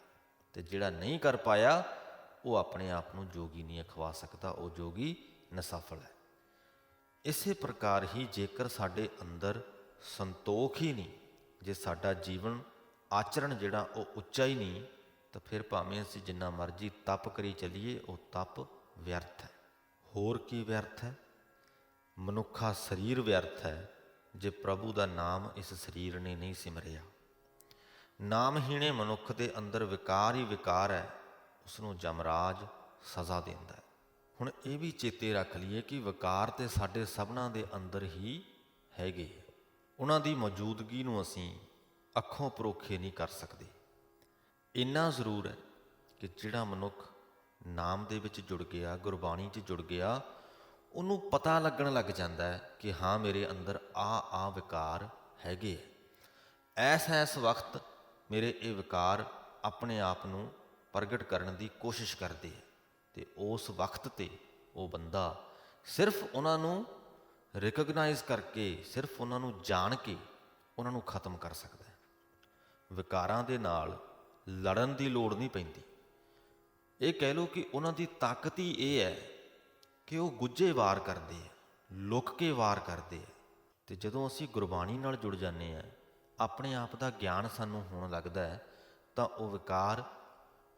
ਤੇ ਜਿਹੜਾ ਨਹੀਂ ਕਰ ਪਾਇਆ, ਉਹ ਆਪਣੇ ਆਪ ਨੂੰ ਜੋਗੀ ਨਹੀਂ ਅਖਵਾ ਸਕਦਾ, ਉਹ ਜੋਗੀ ਨਸਫਲ ਹੈ। ਇਸੇ ਪ੍ਰਕਾਰ ਹੀ ਜੇਕਰ ਸਾਡੇ ਅੰਦਰ ਸੰਤੋਖ ਹੀ ਨਹੀਂ, ਜੇ ਸਾਡਾ ਜੀਵਨ ਆਚਰਣ ਜਿਹੜਾ ਉਹ ਉੱਚਾ ਹੀ ਨਹੀਂ, ਤਾਂ ਫਿਰ ਭਾਵੇਂ ਅਸੀਂ ਜਿੰਨਾ ਮਰਜ਼ੀ ਤਪ ਕਰੀ ਚੱਲੀਏ, ਉਹ ਤਪ ਵਿਅਰਥ ਹੈ। ਹੋਰ ਕੀ ਵਿਅਰਥ ਹੈ? ਮਨੁੱਖਾ ਸਰੀਰ ਵਿਅਰਥ ਹੈ, ਜੇ ਪ੍ਰਭੂ ਦਾ ਨਾਮ ਇਸ ਸਰੀਰ ਨੇ ਨਹੀਂ ਸਿਮਰਿਆ। ਨਾਮਹੀਣੇ ਮਨੁੱਖ ਦੇ ਅੰਦਰ ਵਿਕਾਰ ਹੀ ਵਿਕਾਰ ਹੈ ਉਸ ਨੂੰ ਜਮਰਾਜ ਸਜ਼ਾ ਦਿੰਦਾ ਹੈ। ਹੁਣ ਇਹ ਵੀ ਚੇਤੇ ਰੱਖ ਲਈਏ ਕਿ ਵਿਕਾਰ ਤੇ ਸਾਡੇ ਸਭਨਾਂ ਦੇ ਅੰਦਰ ਹੀ ਹੈਗੇ ਉਹਨਾਂ ਦੀ ਮੌਜੂਦਗੀ ਨੂੰ ਅਸੀਂ ਅੱਖੋਂ ਪਰੋਖੇ ਨਹੀਂ ਕਰ ਸਕਦੇ। ਇੰਨਾ ਜ਼ਰੂਰ ਹੈ ਕਿ ਜਿਹੜਾ ਮਨੁੱਖ ਨਾਮ ਦੇ ਵਿੱਚ ਜੁੜ ਗਿਆ, ਗੁਰਬਾਣੀ 'ਚ ਜੁੜ ਗਿਆ, ਉਹਨੂੰ ਪਤਾ ਲੱਗਣ ਲੱਗ ਜਾਂਦਾ ਹੈ ਕਿ ਹਾਂ, ਮੇਰੇ ਅੰਦਰ ਆ ਆ ਵਿਕਾਰ ਹੈਗੇ ਐਸ ਐਸ ਵਕਤ ਮੇਰੇ ਇਹ ਵਿਕਾਰ ਆਪਣੇ ਆਪ ਨੂੰ ਪ੍ਰਗਟ ਕਰਨ ਦੀ ਕੋਸ਼ਿਸ਼ ਕਰਦੇ ਹੈ ਤੇ ਉਸ ਵਕਤ ਤੇ ਉਹ ਬੰਦਾ ਸਿਰਫ ਉਹਨਾਂ ਨੂੰ ਰਿਕਗਨਾਈਜ਼ ਕਰਕੇ, ਸਿਰਫ ਉਹਨਾਂ ਨੂੰ ਜਾਣ ਕੇ ਉਹਨਾਂ ਨੂੰ ਖਤਮ ਕਰ ਸਕਦਾ ਹੈ। ਵਿਕਾਰਾਂ ਦੇ ਨਾਲ ਲੜਨ ਦੀ ਲੋੜ ਨਹੀਂ ਪੈਂਦੀ। ਇਹ ਕਹਿ ਲਓ ਕਿ ਉਹਨਾਂ ਦੀ ਤਾਕਤ ਹੀ ਇਹ ਹੈ ਕਿ ਉਹ ਗੁੱਜੇ ਵਾਰ ਕਰਦੇ ਆ ਲੁਕ ਕੇ ਵਾਰ ਕਰਦੇ ਆ ਤੇ ਜਦੋਂ ਅਸੀਂ ਗੁਰਬਾਣੀ ਨਾਲ ਜੁੜ ਜਾਂਦੇ ਆ ਆਪਣੇ ਆਪ ਦਾ ਗਿਆਨ ਸਾਨੂੰ ਹੋਣ ਲੱਗਦਾ ਹੈ, ਤਾਂ ਉਹ ਵਿਕਾਰ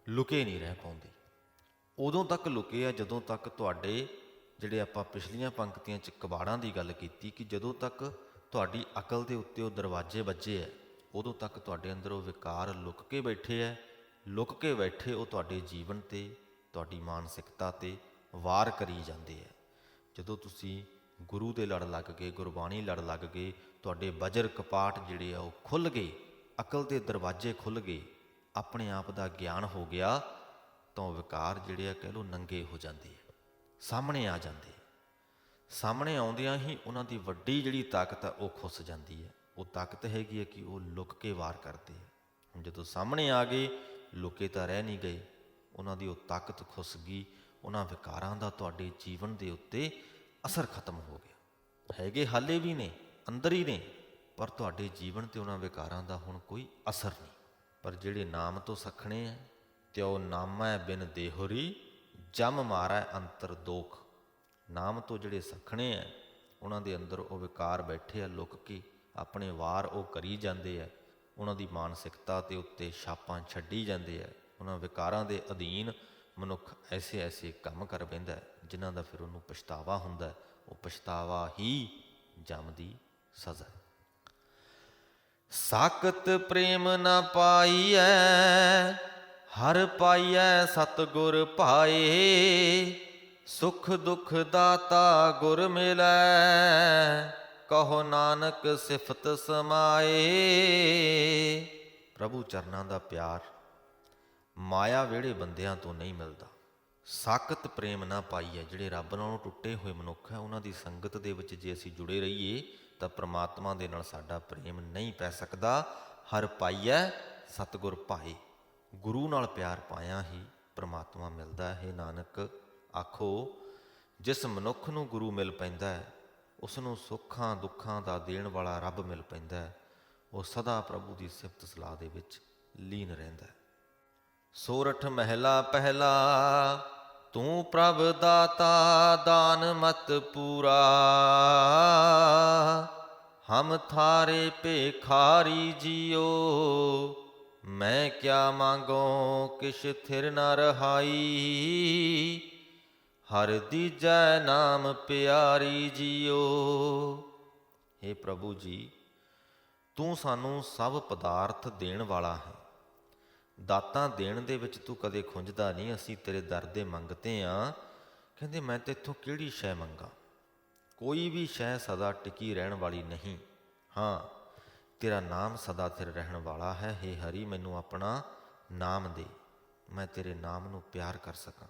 ਲੁਕੇ ਨਹੀਂ ਰਹਿ ਪਾਉਂਦੇ। ਉਦੋਂ ਤੱਕ ਲੁਕੇ ਆ ਜਦੋਂ ਤੱਕ ਤੁਹਾਡੇ ਜਿਹੜੇ ਆਪਾਂ ਪਿਛਲੀਆਂ ਪੰਕਤੀਆਂ 'ਚ ਕਬਾੜਾਂ ਦੀ ਗੱਲ ਕੀਤੀ ਕਿ ਜਦੋਂ ਤੱਕ ਤੁਹਾਡੀ ਅਕਲ ਦੇ ਉੱਤੇ ਉਹ ਦਰਵਾਜ਼ੇ ਵੱਜੇ ਆ ਉਦੋਂ ਤੱਕ ਤੁਹਾਡੇ ਅੰਦਰ ਉਹ ਵਿਕਾਰ ਲੁਕ ਕੇ ਬੈਠੇ ਆ ਲੁਕ ਕੇ ਬੈਠੇ ਉਹ ਤੁਹਾਡੇ ਜੀਵਨ ਤੇ, ਤੁਹਾਡੀ ਮਾਨਸਿਕਤਾ ਤੇ ਵਾਰ ਕਰੀ ਜਾਂਦੇ ਆ ਜਦੋਂ ਤੁਸੀਂ ਗੁਰੂ ਦੇ ਲੜ ਲੱਗ ਗਏ, ਗੁਰਬਾਣੀ ਲੜ ਲੱਗ ਗਏ, ਤੁਹਾਡੇ ਬਜਰ ਕਪਾਟ ਜਿਹੜੇ ਆ ਉਹ ਖੁੱਲ ਗਏ, ਅਕਲ ਦੇ ਦਰਵਾਜ਼ੇ ਖੁੱਲ ਗਏ, ਆਪਣੇ ਆਪ ਦਾ ਗਿਆਨ ਹੋ ਗਿਆ ਤਾਂ ਉਹ ਵਿਕਾਰ ਜਿਹੜੇ ਆ ਕਹਿ ਲਓ ਨੰਗੇ ਹੋ ਜਾਂਦੇ ਆ, ਸਾਹਮਣੇ ਆ ਜਾਂਦੇ ਆ। ਸਾਹਮਣੇ ਆਉਂਦਿਆਂ ਹੀ ਉਹਨਾਂ ਦੀ ਵੱਡੀ ਜਿਹੜੀ ਤਾਕਤ ਆ ਉਹ ਖੁੱਸ ਜਾਂਦੀ ਹੈ ਉਹ ਤਾਕਤ ਹੈਗੀ ਹੈ ਕਿ ਉਹ ਲੁਕ ਕੇ ਵਾਰ ਕਰਦੇ ਆ। ਹੁਣ ਜਦੋਂ ਸਾਹਮਣੇ ਆ ਗਏ, ਲੁਕੇ ਤਾਂ ਰਹਿ ਨਹੀਂ ਗਏ। ਉਹਨਾਂ ਦੀ ਉਹ ਤਾਕਤ ਖੁੱਸ ਗਈ, ਉਹਨਾਂ ਵਿਕਾਰਾਂ ਦਾ ਤੁਹਾਡੇ ਜੀਵਨ ਦੇ ਉੱਤੇ ਅਸਰ ਖਤਮ ਹੋ ਗਿਆ। ਹੈਗੇ ਹਾਲੇ ਵੀ ਨੇ, ਅੰਦਰ ਹੀ ਨੇ, ਪਰ ਤੁਹਾਡੇ ਜੀਵਨ ਤੇ ਉਹਨਾਂ ਵਿਕਾਰਾਂ ਦਾ ਹੁਣ ਕੋਈ ਅਸਰ ਨਹੀਂ। ਪਰ ਜਿਹੜੇ ਨਾਮ ਤੋਂ ਸਖਣੇ ਆ ਤੇ ਉਹ ਨਾਮੈ ਬਿਨ ਦੇਹੁਰੀ, ਜਮ ਮਾਰੈ ਅੰਤਰ ਦੋਖ। ਨਾਮ ਤੋਂ ਜਿਹੜੇ ਸਖਣੇ ਆ ਉਹਨਾਂ ਦੇ ਅੰਦਰ ਉਹ ਵਿਕਾਰ ਬੈਠੇ ਆ ਲੁਕ ਕੇ ਆਪਣੇ ਵਾਰ ਉਹ ਕਰੀ ਜਾਂਦੇ ਆ ਉਹਨਾਂ ਦੀ ਮਾਨਸਿਕਤਾ ਤੇ ਉੱਤੇ ਛਾਪਾਂ ਛੱਡੀ ਜਾਂਦੇ ਆ ਉਹਨਾਂ ਵਿਕਾਰਾਂ ਦੇ ਅਧੀਨ ਮਨੁੱਖ ਐਸੇ ਐਸੇ ਕੰਮ ਕਰ ਬੈਂਦਾ ਜਿਨ੍ਹਾਂ ਦਾ ਫਿਰ ਉਹਨੂੰ ਪਛਤਾਵਾ ਹੁੰਦਾ ਉਹ ਪਛਤਾਵਾ ਹੀ ਜਮ ਦੀ ਸਜ਼ਾ ਹੈ ਸਾਕਤ ਪ੍ਰੇਮ ਨਾ ਪਾਈਐ ਹਰ ਪਾਈਐ ਸਤਗੁਰ ਭਾਏ, ਸੁਖ ਦੁਖ ਦਾਤਾ ਗੁਰ ਮਿਲੈ, ਕਹੋ ਨਾਨਕ ਸਿਫਤ ਸਮਾਏ। ਪ੍ਰਭੂ ਚਰਨਾਂ ਦਾ ਪਿਆਰ ਮਾਇਆ ਵਿਹੜੇ ਬੰਦਿਆਂ ਤੋਂ ਨਹੀਂ ਮਿਲਦਾ। ਸਾਕਤ ਪ੍ਰੇਮ ਨਾ ਪਾਈਏ ਜਿਹੜੇ ਰੱਬ ਨਾਲੋਂ ਟੁੱਟੇ ਹੋਏ ਮਨੁੱਖ ਹੈ ਉਹਨਾਂ ਦੀ ਸੰਗਤ ਦੇ ਵਿੱਚ ਜੇ ਅਸੀਂ ਜੁੜੇ ਰਹੀਏ, ਤਾਂ ਪ੍ਰਮਾਤਮਾ ਦੇ ਨਾਲ ਸਾਡਾ ਪ੍ਰੇਮ ਨਹੀਂ ਪੈ ਸਕਦਾ। ਹਰ ਪਾਈਐ ਸਤਗੁਰ ਭਾਈ ਗੁਰੂ ਨਾਲ ਪਿਆਰ ਪਾਇਆ ਹੀ ਪ੍ਰਮਾਤਮਾ ਮਿਲਦਾ ਹੈ। ਨਾਨਕ ਆਖੋ, ਜਿਸ ਮਨੁੱਖ ਨੂੰ ਗੁਰੂ ਮਿਲ ਪੈਂਦਾ ਹੈ ਉਸ ਨੂੰ ਸੁੱਖਾਂ ਦੁੱਖਾਂ ਦਾ ਦੇਣ ਵਾਲਾ ਰੱਬ ਮਿਲ ਪੈਂਦਾ ਹੈ। ਉਹ ਸਦਾ ਪ੍ਰਭੂ ਦੀ ਸਿਫਤ ਸਲਾਹ ਦੇ ਵਿੱਚ ਲੀਨ ਰਹਿੰਦਾ ਹੈ। ਸੋਰਠ ਮਹਿਲਾ ਪਹਿਲਾ, ਤੂੰ ਪ੍ਰਭ ਦਾਤਾ, ਦਾਨ ਮਤ ਪੂਰਾ। ਹਮ ਥਾਰੇ ਭੇਖਾਰੀ ਜੀਓ ਮੈਂ ਕਿਆ ਮੰਗੋ, ਕਿਛ ਥਿਰ ਨ ਰਹਾਈ। ਹਰ ਦੀਜੈ ਨਾਮ ਪਿਆਰੀ ਜੀਓ। हे ਪ੍ਰਭੂ ਜੀ, ਤੂੰ ਸਾਨੂੰ ਸਭ ਪਦਾਰਥ ਦੇਣ ਵਾਲਾ ਹੈ। ਦਾਤਾਂ ਦੇਣ ਦੇ ਵਿੱਚ ਤੂੰ ਕਦੇ ਖੁੰਝਦਾ ਨਹੀਂ, ਅਸੀਂ ਤੇਰੇ ਦਰ ਦੇ ਮੰਗਤੇ ਆ। ਕਹਿੰਦੇ, ਮੈਂ ਤੇਥੋਂ ਕਿਹੜੀ ਸ਼ੈ ਮੰਗਾ? ਕੋਈ ਵੀ ਸ਼ੈ ਸਦਾ ਟਿਕੀ ਰਹਿਣ ਵਾਲੀ ਨਹੀਂ। ਹਾਂ ਤੇਰਾ ਨਾਮ ਸਦਾ ਸਥਿਰ ਰਹਿਣ ਵਾਲਾ ਹੈ। हे ਹਰੀ, ਮੈਨੂੰ ਆਪਣਾ ਨਾਮ ਦੇ। ਮੈਂ ਤੇਰੇ ਨਾਮ ਨੂੰ ਪਿਆਰ ਕਰ ਸਕਾਂ।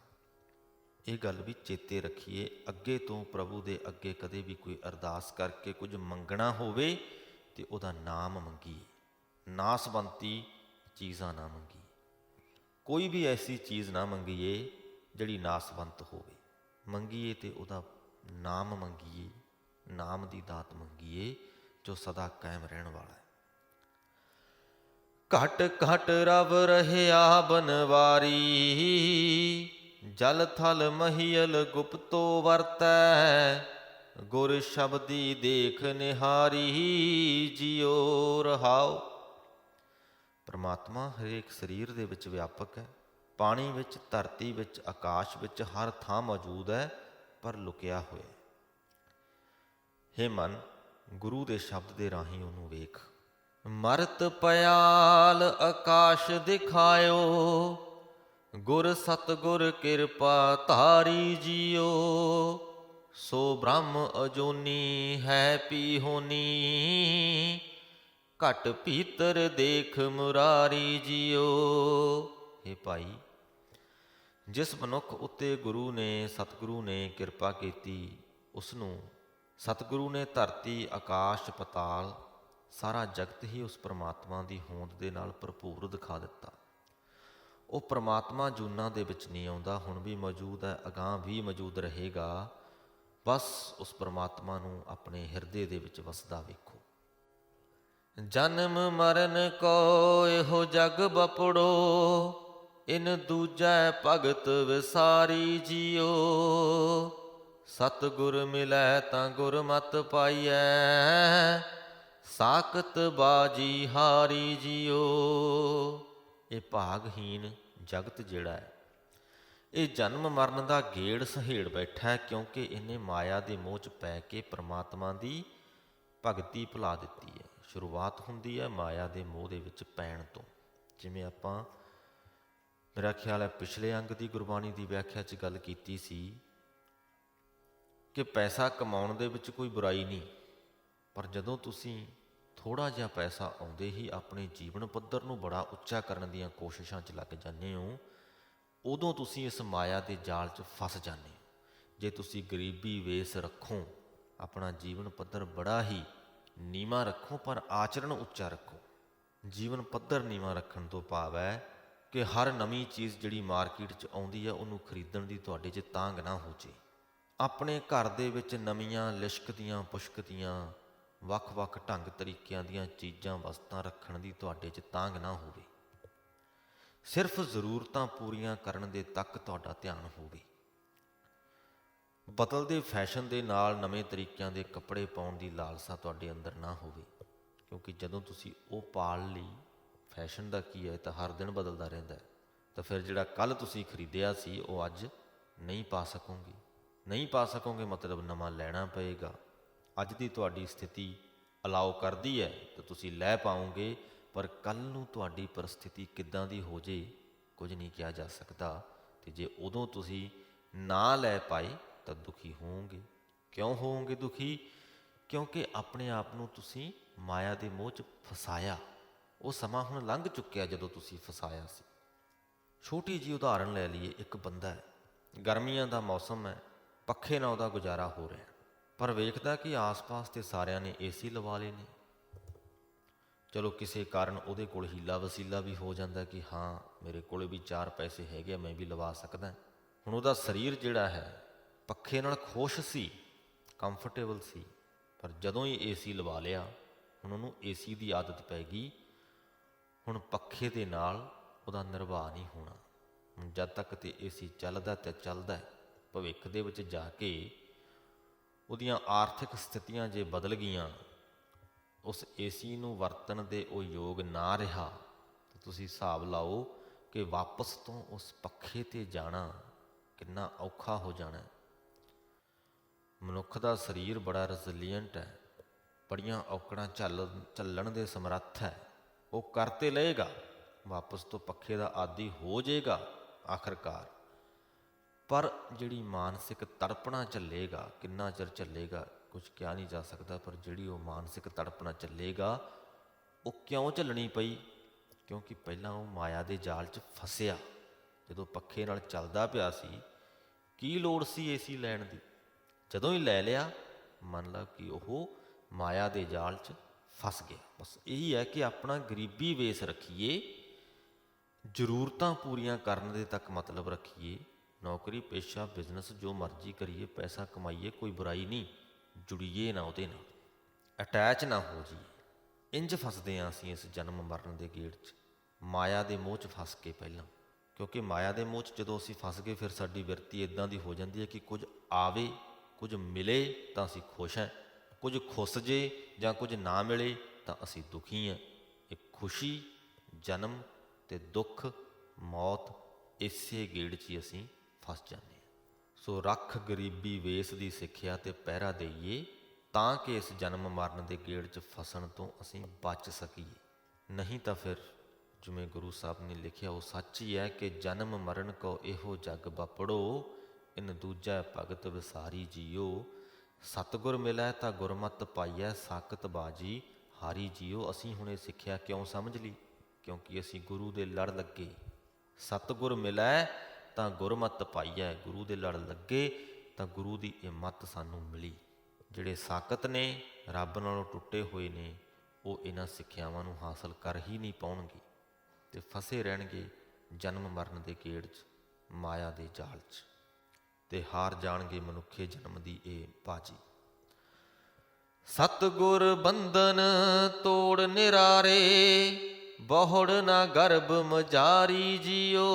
ਇਹ ਗੱਲ ਵੀ ਚੇਤੇ ਰੱਖੀਏ। ਅੱਗੇ ਤੋਂ ਪ੍ਰਭੂ ਦੇ ਅੱਗੇ ਕਦੇ ਵੀ ਕੋਈ ਅਰਦਾਸ ਕਰਕੇ ਕੁਝ ਮੰਗਣਾ ਹੋਵੇ ਤੇ ਉਹਦਾ ਨਾਮ ਮੰਗੀਏ। ਨਾਸਵੰਤੀ ਚੀਜ਼ਾਂ ਨਾ ਮੰਗੀਏ। ਕੋਈ ਵੀ ਐਸੀ ਚੀਜ਼ ਨਾ ਮੰਗੀਏ ਜਿਹੜੀ ਨਾਸਵੰਤ ਹੋਵੇ। ਮੰਗੀਏ ਤੇ ਉਹਦਾ ਨਾਮ ਮੰਗੀਏ, ਨਾਮ ਦੀ ਦਾਤ ਮੰਗੀਏ ਜੋ ਸਦਾ ਕਾਇਮ ਰਹਿਣ ਵਾਲਾ ਹੈ। ਘਟ ਘਟ ਰਵ ਰਹਿਆ ਬਨਵਾਰੀ। ਜਲ ਥਲ ਮਹੀਲ ਗੁਪਤੋ ਵਰਤੈ। ਗੁਰ ਸ਼ਬਦੀ ਦੇਖ ਨਿਹਾਰੀ, ਜਿਉ ਰਹਾਉ। ਪਰਮਾਤਮਾ ਹਰੇਕ ਸਰੀਰ ਦੇ ਵਿੱਚ ਵਿਆਪਕ ਹੈ। ਪਾਣੀ ਵਿੱਚ, ਧਰਤੀ ਵਿੱਚ, ਆਕਾਸ਼ ਵਿੱਚ ਹਰ ਥਾਂ ਮੌਜੂਦ ਹੈ, ਪਰ ਲੁਕਿਆ ਹੋਇਆ ਹੈ। ਹੇ ਮਨ, ਗੁਰੂ ਦੇ ਸ਼ਬਦ ਦੇ ਰਾਹੀਂ ਉਹਨੂੰ ਵੇਖ। ਮਰਤ ਪਿਆਲ ਆਕਾਸ਼ ਦਿਖਾਇਓ, ਗੁਰ ਸਤਗੁਰ ਕਿਰਪਾ ਧਾਰੀ ਜੀਓ। ਸੋ ਬ੍ਰਹਮ ਅਜੋਨੀ ਹੈ ਪੀ ਹੋਨੀ ਘਟ ਭੀਤਰ ਦੇਖ ਮੁਰਾਰੀ ਜੀਓ। ਇਹ ਭਾਈ, ਜਿਸ ਮਨੁੱਖ ਉੱਤੇ ਗੁਰੂ ਨੇ, ਸਤਿਗੁਰੂ ਨੇ ਕਿਰਪਾ ਕੀਤੀ ਉਸ ਨੂੰ ਸਤਿਗੁਰੂ ਨੇ ਧਰਤੀ ਆਕਾਸ਼ ਪਤਾਲ ਸਾਰਾ ਜਗਤ ਹੀ ਉਸ ਪ੍ਰਮਾਤਮਾ ਦੀ ਹੋਂਦ ਦੇ ਨਾਲ ਭਰਪੂਰ ਦਿਖਾ ਦਿੱਤਾ। ਉਹ ਪ੍ਰਮਾਤਮਾ ਜੂਨਾਂ ਦੇ ਵਿੱਚ ਨਹੀਂ ਆਉਂਦਾ, ਹੁਣ ਵੀ ਮੌਜੂਦ ਹੈ, ਅਗਾਹ ਵੀ ਮੌਜੂਦ ਰਹੇਗਾ। ਬਸ ਉਸ ਪ੍ਰਮਾਤਮਾ ਨੂੰ ਆਪਣੇ ਹਿਰਦੇ ਦੇ ਵਿੱਚ ਵਸਦਾ ਵੇਖੋ। ਜਨਮ ਮਰਨ ਕੋ ਇਹੋ ਜਗ ਬਪੜੋ, ਇਨ ਦੂਜੈ ਭਗਤ ਵਿਸਾਰੀ ਜਿਓ। ਸਤਿਗੁਰ ਮਿਲੈ ਤਾਂ ਗੁਰਮਤਿ ਪਾਈਐ ਸਾਖਤ ਬਾਜੀ ਹਾਰੀ ਜਿਓ। ਇਹ ਭਾਗਹੀਨ ਜਗਤ ਜਿਹੜਾ ਹੈ, ਇਹ ਜਨਮ ਮਰਨ ਦਾ ਗੇੜ ਸਹੇੜ ਬੈਠਾ ਹੈ ਕਿਉਂਕਿ ਇਹਨੇ ਮਾਇਆ ਦੇ ਮੋਹ 'ਚ ਪੈ ਕੇ ਪ੍ਰਮਾਤਮਾ ਦੀ ਭਗਤੀ ਭੁਲਾ ਦਿੱਤੀ ਹੈ। ਸ਼ੁਰੂਆਤ ਹੁੰਦੀ ਹੈ ਮਾਇਆ ਦੇ ਮੋਹ ਦੇ ਵਿੱਚ ਪੈਣ ਤੋਂ। ਜਿਵੇਂ ਆਪਾਂ ਮੇਰਾ ਖਿਆਲ ਹੈ ਪਿਛਲੇ ਅੰਗ ਦੀ ਗੁਰਬਾਣੀ ਦੀ ਵਿਆਖਿਆ 'ਚ ਗੱਲ ਕੀਤੀ ਸੀ ਕਿ ਪੈਸਾ ਕਮਾਉਣ ਦੇ ਵਿੱਚ ਕੋਈ ਬੁਰਾਈ ਨਹੀਂ। ਪਰ ਜਦੋਂ ਤੁਸੀਂ ਥੋੜਾ ਜਿਹਾ ਪੈਸਾ ਆਉਂਦੇ ਹੀ ਆਪਣੇ ਜੀਵਨ ਪੱਧਰ ਨੂੰ ਬੜਾ ਉੱਚਾ ਕਰਨ ਦੀਆਂ ਕੋਸ਼ਿਸ਼ਾਂ 'ਚ ਲੱਗ ਜਾਂਦੇ ਹੋ, ਉਦੋਂ ਤੁਸੀਂ ਇਸ ਮਾਇਆ ਦੇ ਜਾਲ 'ਚ ਫਸ ਜਾਂਦੇ ਹੋ। ਜੇ ਤੁਸੀਂ ਗਰੀਬੀ ਵੇਸ ਰੱਖੋ, ਆਪਣਾ ਜੀਵਨ ਪੱਧਰ ਬੜਾ ਹੀ ਨੀਵਾ ਰੱਖੋ, ਪਰ ਆਚਰਣ ਉੱਚਾ ਰੱਖੋ। ਜੀਵਨ ਪੱਧਰ ਨੀਵਾ ਰੱਖਣ ਤੋਂ ਭਾਵ ਹੈ ਕਿ ਹਰ ਨਵੀਂ ਚੀਜ਼ ਜਿਹੜੀ ਮਾਰਕੀਟ 'ਚ ਆਉਂਦੀ ਹੈ, ਉਹਨੂੰ ਖਰੀਦਣ ਦੀ ਤੁਹਾਡੇ 'ਚ ਤਾਂਗ ਨਾ ਹੋ ਜੇ ਆਪਣੇ ਘਰ ਦੇ ਵਿੱਚ ਨਵੀਆਂ ਲਿਸ਼ਕਦੀਆਂ ਪੁਸ਼ਕਦੀਆਂ ਵੱਖ-ਵੱਖ ਢੰਗ ਤਰੀਕਿਆਂ ਦੀਆਂ ਚੀਜ਼ਾਂ, ਵਸਤਾਂ ਰੱਖਣ ਦੀ ਤੁਹਾਡੇ 'ਚ ਤਾਂਗ ਨਾ ਹੋਵੇ। ਸਿਰਫ ਜ਼ਰੂਰਤਾਂ ਪੂਰੀਆਂ ਕਰਨ ਦੇ ਤੱਕ ਤੁਹਾਡਾ ਧਿਆਨ ਹੋਵੇ। ਬਦਲਦੇ ਫੈਸ਼ਨ ਦੇ ਨਾਲ ਨਵੇਂ ਤਰੀਕਿਆਂ ਦੇ ਕੱਪੜੇ ਪਾਉਣ ਦੀ ਲਾਲਸਾ ਤੁਹਾਡੇ ਅੰਦਰ ਨਾ ਹੋਵੇ, ਕਿਉਂਕਿ ਜਦੋਂ ਤੁਸੀਂ ਉਹ ਪਾਲ ਲਈ, ਫੈਸ਼ਨ ਦਾ ਕੀ ਹੈ ਤਾਂ ਹਰ ਦਿਨ ਬਦਲਦਾ ਰਹਿੰਦਾ ਹੈ। ਤਾਂ ਫਿਰ ਜਿਹੜਾ ਕੱਲ ਤੁਸੀਂ ਖਰੀਦਿਆ ਸੀ, ਉਹ ਅੱਜ ਨਹੀਂ ਪਾ ਸਕੋਗੇ। ਨਹੀਂ ਪਾ ਸਕੋਗੇ ਮਤਲਬ ਨਵਾਂ ਲੈਣਾ ਪਏਗਾ। ਅੱਜ ਦੀ ਤੁਹਾਡੀ ਸਥਿਤੀ ਅਲਾਉ ਕਰਦੀ ਹੈ ਤਾਂ ਤੁਸੀਂ ਲੈ ਪਾਓਗੇ, ਪਰ ਕੱਲ ਨੂੰ ਤੁਹਾਡੀ ਪਰਿਸਥਿਤੀ ਕਿੱਦਾਂ ਦੀ ਹੋ ਜੇ, ਕੁਝ ਨਹੀਂ ਕਿਹਾ ਜਾ ਸਕਦਾ। ਤੇ ਜੇ ਉਦੋਂ ਤੁਸੀਂ ਨਾ ਲੈ ਪਾਏ, ਤਾਂ ਦੁਖੀ ਹੋਵੋਗੇ। ਕਿਉਂ ਹੋਵੋਗੇ ਦੁਖੀ? ਕਿਉਂਕਿ ਆਪਣੇ ਆਪ ਨੂੰ ਤੁਸੀਂ ਮਾਇਆ ਦੇ ਮੋਹ 'ਚ ਫਸਾਇਆ। ਉਹ ਸਮਾਂ ਹੁਣ ਲੰਘ ਚੁੱਕਿਆ ਜਦੋਂ ਤੁਸੀਂ ਫਸਾਇਆ ਸੀ। ਛੋਟੀ ਜੀ ਉਦਾਹਰਣ ਲੈ ਲਈਏ, ਇੱਕ ਬੰਦਾ ਹੈ। ਗਰਮੀਆਂ ਦਾ ਮੌਸਮ ਹੈ, ਪੱਖੇ ਨਾਲ ਉਹਦਾ ਗੁਜ਼ਾਰਾ ਹੋ ਰਿਹਾ। ਪਰ ਵੇਖਦਾ ਕਿ ਆਸ-ਪਾਸ ਤੇ ਸਾਰਿਆਂ ਨੇ ਏਸੀ ਲਵਾ ਲਏ ਨੇ। ਚਲੋ ਕਿਸੇ ਕਾਰਨ ਉਹਦੇ ਕੋਲ ਹੀਲਾ ਵਸੀਲਾ ਵੀ ਹੋ ਜਾਂਦਾ ਕਿ ਹਾਂ, ਮੇਰੇ ਕੋਲ ਵੀ ਚਾਰ ਪੈਸੇ ਹੈਗੇ ਆ, ਮੈਂ ਵੀ ਲਵਾ ਸਕਦਾ। ਹੁਣ ਉਹਦਾ ਸਰੀਰ ਜਿਹੜਾ ਹੈ, ਪੱਖੇ ਨਾਲ ਖੁਸ਼ ਸੀ ਕੰਫਰਟੇਬਲ ਸੀ, ਪਰ ਜਦੋਂ ਹੀ ਏਸੀ ਲਵਾ ਲਿਆ, ਹੁਣ ਉਹਨੂੰ ਏਸੀ ਦੀ ਆਦਤ ਪੈ ਗਈ। ਹੁਣ ਪੱਖੇ ਦੇ ਨਾਲ ਉਹਦਾ ਨਿਰਵਾਹ ਨਹੀਂ ਹੋਣਾ। ਹੁਣ ਜਦ ਤੱਕ ਤੇ ਏਸੀ ਚੱਲਦਾ ਤੇ ਚੱਲਦਾ ਭਵਿੱਖ ਦੇ ਵਿੱਚ ਜਾ ਕੇ ਉਹਦੀਆਂ ਆਰਥਿਕ ਸਥਿਤੀਆਂ ਜੇ ਬਦਲ ਗਈਆਂ, ਉਸ ਏਸੀ ਨੂੰ ਵਰਤਣ ਦੇ ਉਹ ਯੋਗ ਨਾ ਰਿਹਾ, ਤਾਂ ਤੁਸੀਂ ਹਿਸਾਬ ਲਾਓ ਕਿ ਵਾਪਸ ਤੋਂ ਉਸ ਪੱਖੇ ਤੇ ਜਾਣਾ ਕਿੰਨਾ ਔਖਾ ਹੋ ਜਾਣਾ ਮਨੁੱਖ ਦਾ ਸਰੀਰ ਬੜਾ ਰੈਜ਼ਿਲੀਐਂਟ ਹੈ, ਬੜੀਆਂ ਔਕੜਾਂ ਚੱਲ, ਚੱਲਣ ਦੇ ਸਮਰੱਥ ਹੈ। ਉਹ ਕਰਤੇ ਲਏਗਾ, ਵਾਪਸ ਤੋਂ ਪੱਖੇ ਦਾ ਆਦੀ ਹੋ ਜਾਏਗਾ ਆਖਰਕਾਰ। ਪਰ ਜਿਹੜੀ ਮਾਨਸਿਕ ਤੜਪਣਾ ਚੱਲੇਗਾ, ਕਿੰਨਾ ਚਿਰ ਚੱਲੇਗਾ ਕੁਝ ਕਿਹਾ ਨਹੀਂ ਜਾ ਸਕਦਾ, ਪਰ ਜਿਹੜੀ ਉਹ ਮਾਨਸਿਕ ਤੜਪਣਾ ਚੱਲੇਗਾ, ਉਹ ਕਿਉਂ ਚੱਲਣੀ ਪਈ? ਕਿਉਂਕਿ ਪਹਿਲਾਂ ਉਹ ਮਾਇਆ ਦੇ ਜਾਲ 'ਚ ਫਸਿਆ। ਜਦੋਂ ਪੱਖੇ ਨਾਲ ਚੱਲਦਾ ਪਿਆ ਸੀ, ਕੀ ਲੋੜ ਸੀ ਏਸੀ ਲੈਣ ਦੀ? ਜਦੋਂ ਹੀ ਲੈ ਲਿਆ, ਮੰਨ ਲਾ ਕਿ ਉਹ ਮਾਇਆ ਦੇ ਜਾਲ 'ਚ ਫਸ ਗਿਆ। ਬਸ ਇਹੀ ਹੈ ਕਿ ਆਪਣਾ ਗਰੀਬੀ ਵੇਸ ਰੱਖੀਏ, ਜ਼ਰੂਰਤਾਂ ਪੂਰੀਆਂ ਕਰਨ ਦੇ ਤੱਕ ਮਤਲਬ ਰੱਖੀਏ ਨੌਕਰੀ, ਪੇਸ਼ਾ, ਬਿਜ਼ਨਸ, ਜੋ ਮਰਜ਼ੀ ਕਰੀਏ, ਪੈਸਾ ਕਮਾਈਏ, ਕੋਈ ਬੁਰਾਈ ਨਹੀਂ, ਜੁੜੀਏ ਨਾ ਉਹਦੇ ਨਾਲ। ਅਟੈਚ ਨਾ ਹੋ ਜਾਈਏ। ਇੰਜ ਫਸਦੇ ਹਾਂ ਅਸੀਂ ਇਸ ਜਨਮ ਮਰਨ ਦੇ ਗੇੜ 'ਚ। ਮਾਇਆ ਦੇ ਮੋਹ 'ਚ ਫਸ ਕੇ ਪਹਿਲਾਂ। ਕਿਉਂਕਿ ਮਾਇਆ ਦੇ ਮੋਹ 'ਚ ਜਦੋਂ ਅਸੀਂ ਫਸ ਗਏ, ਫਿਰ ਸਾਡੀ ਵਿਰਤੀ ਇਦਾਂ ਦੀ ਹੋ ਜਾਂਦੀ ਹੈ ਕਿ ਕੁਝ ਆਵੇ, ਕੁਝ ਮਿਲੇ, ਤਾਂ ਅਸੀਂ ਖੁਸ਼ ਹਾਂ। ਕੁਝ ਖੁੱਸ ਜੇ ਜਾਂ ਕੁਝ ਨਾ ਮਿਲੇ, ਤਾਂ ਅਸੀਂ ਦੁਖੀ ਹਾਂ। ਇਹ ਖੁਸ਼ੀ, ਜਨਮ ਤੇ ਦੁੱਖ, ਮੌਤ, ਇਸੇ ਗੇੜ 'ਚ ਹੀ ਅਸੀਂ ਫਸ ਜਾਂਦੇ ਹਾਂ ਸੋ ਰੱਖ ਗਰੀਬੀ ਵੇਸ ਦੀ ਸਿੱਖਿਆ ਤੇ ਪਹਿਰਾ ਦੇਈਏ ਤਾਂ ਕਿ ਇਸ ਜਨਮ ਮਰਨ ਦੇ ਗੇੜ 'ਚ ਫਸਣ ਤੋਂ ਅਸੀਂ ਬਚ ਸਕੀਏ। ਨਹੀਂ ਤਾਂ ਫਿਰ ਜਿਵੇਂ ਗੁਰੂ ਸਾਹਿਬ ਨੇ ਲਿਖਿਆ, ਉਹ ਸੱਚ ਹੀ ਹੈ ਕਿ ਜਨਮ ਮਰਨ ਕੋ ਇਹੋ ਜਗ ਬਾਪੜੋ, ਇਨ ਦੂਜਾ ਭਗਤ ਵਿਸਾਰੀ ਜੀਓ। ਸਤਗੁਰ ਮਿਲੈ ਤਾਂ ਗੁਰਮਤ ਪਾਈਐ, ਸਾਖਤ ਬਾਜੀ ਹਾਰੀ ਜੀਓ। ਅਸੀਂ ਹੁਣ ਇਹ ਸਿੱਖਿਆ ਕਿਉਂ ਸਮਝ ਲਈ? ਕਿਉਂਕਿ ਅਸੀਂ ਗੁਰੂ ਦੇ ਲੜ ਲੱਗੇ। ਸਤਗੁਰ ਮਿਲੈ ਤਾਂ ਗੁਰਮਤ ਪਾਈਐ, ਗੁਰੂ ਦੇ ਲੜ ਲੱਗੇ, ਤਾਂ ਗੁਰੂ ਦੀ ਇਹ ਮੱਤ ਸਾਨੂੰ ਮਿਲੀ। ਜਿਹੜੇ ਸਾਕਤ ਨੇ, ਰੱਬ ਨਾਲੋਂ ਟੁੱਟੇ ਹੋਏ ਨੇ, ਉਹ ਇਹਨਾਂ ਸਿੱਖਿਆਵਾਂ ਨੂੰ ਹਾਸਲ ਕਰ ਹੀ ਨਹੀਂ ਪਾਉਣਗੇ ਤੇ ਫਸੇ ਰਹਿਣਗੇ ਜਨਮ ਮਰਨ ਦੇ ਗੇੜ 'ਚ, ਮਾਇਆ ਦੇ ਜਾਲ 'ਚ। ਤੇ ਹਾਰ ਜਾਣਗੇ ਮਨੁੱਖੇ ਜਨਮ ਦੀ ਇਹ ਬਾਜੀ। ਸਤਗੁਰ ਬੰਧਨ ਤੋੜ ਨਿਰਾਰੇ ਬਹੁੜ ਨਾ ਗਰਭ ਮਜਾਰੀ ਜਿਓ।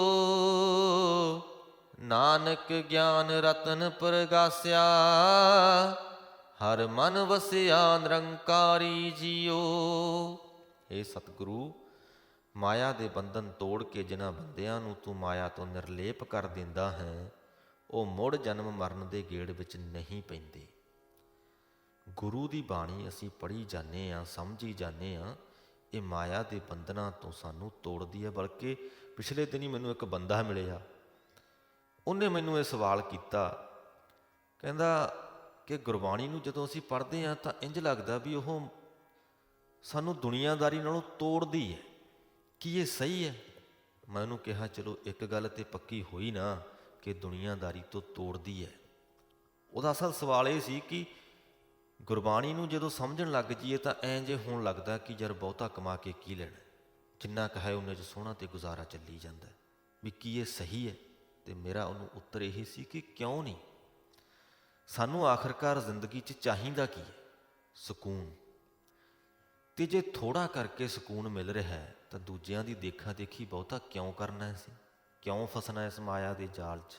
ਨਾਨਕ ਗਿਆਨ ਰਤਨ ਪ੍ਰਗਾਸਿਆ, ਹਰ ਮਨ ਵਸਿਆ ਨਿਰੰਕਾਰੀ ਜਿਓ। ਏ ਸਤਿਗੁਰੂ, ਮਾਇਆ ਦੇ ਬੰਧਨ ਤੋੜ ਕੇ ਜਿਨ੍ਹਾਂ ਬੰਦਿਆਂ ਨੂੰ ਤੂੰ ਮਾਇਆ ਤੋਂ ਨਿਰਲੇਪ ਕਰ ਦਿੰਦਾ ਹੈ, ਉਹ ਮੁੜ ਜਨਮ ਮਰਨ ਦੇ ਗੇੜ ਵਿੱਚ ਨਹੀਂ ਪੈਂਦੇ। ਗੁਰੂ ਦੀ ਬਾਣੀ ਅਸੀਂ ਪੜ੍ਹੀ ਜਾਂਦੇ ਆ ਸਮਝੀ ਜਾਂਦੇ ਆ ਇਹ ਮਾਇਆ ਦੇ ਬੰਧਨਾਂ ਤੋਂ ਸਾਨੂੰ ਤੋੜਦੀ ਹੈ, ਬਲਕਿ ਪਿਛਲੇ ਦਿਨ ਹੀ ਮੈਨੂੰ ਇੱਕ ਬੰਦਾ ਮਿਲਿਆ। ਉਹਨੇ ਮੈਨੂੰ ਇਹ ਸਵਾਲ ਕੀਤਾ। ਕਹਿੰਦਾ ਕਿ ਗੁਰਬਾਣੀ ਨੂੰ ਜਦੋਂ ਅਸੀਂ ਪੜ੍ਹਦੇ ਹਾਂ ਤਾਂ ਇੰਜ ਲੱਗਦਾ ਵੀ ਉਹ ਸਾਨੂੰ ਦੁਨੀਆਦਾਰੀ ਨਾਲੋਂ ਤੋੜਦੀ ਹੈ। ਕੀ ਇਹ ਸਹੀ ਹੈ? ਮੈਂ ਉਹਨੂੰ ਕਿਹਾ, ਚਲੋ ਇੱਕ ਗੱਲ ਤੇ ਪੱਕੀ ਹੋਈ ਨਾ ਕਿ ਦੁਨੀਆਦਾਰੀ ਤੋਂ ਤੋੜਦੀ ਹੈ। ਉਹਦਾ ਅਸਲ ਸਵਾਲ ਇਹ ਸੀ ਕਿ ਗੁਰਬਾਣੀ ਨੂੰ ਜਦੋਂ ਸਮਝਣ ਲੱਗ ਜਾਈਏ ਤਾਂ ਐਂ ਜੇ ਹੋਣ ਲੱਗਦਾ ਕਿ ਯਾਰ ਬਹੁਤਾ ਕਮਾ ਕੇ ਕੀ ਲੈਣਾ? ਜਿੰਨਾ ਕੁ ਉਹਨੇ ਚ ਸੋਹਣਾ ਤੇ ਗੁਜ਼ਾਰਾ ਚੱਲੀ ਜਾਂਦਾ। ਵੀ ਕੀ ਇਹ ਸਹੀ ਹੈ? ਤੇ ਮੇਰਾ ਉਹਨੂੰ ਉੱਤਰ ਇਹ ਸੀ ਕਿ ਕਿਉਂ ਨਹੀਂ? ਸਾਨੂੰ ਆਖਰਕਾਰ ਜ਼ਿੰਦਗੀ 'ਚ ਚਾਹੀਦਾ ਕੀ ਹੈ? ਸਕੂਨ। ਤੇ ਜੇ ਥੋੜਾ ਕਰਕੇ ਸਕੂਨ ਮਿਲ ਰਿਹਾ ਹੈ, ਤਾਂ ਦੂਜਿਆਂ ਦੀ ਦੇਖਾ ਦੇਖੀ ਬਹੁਤਾ ਕਿਉਂ ਕਰਨਾ ਸੀ ਕਿਉਂ ਫਸਣਾ ਇਸ ਮਾਇਆ ਦੇ ਜਾਲ 'ਚ?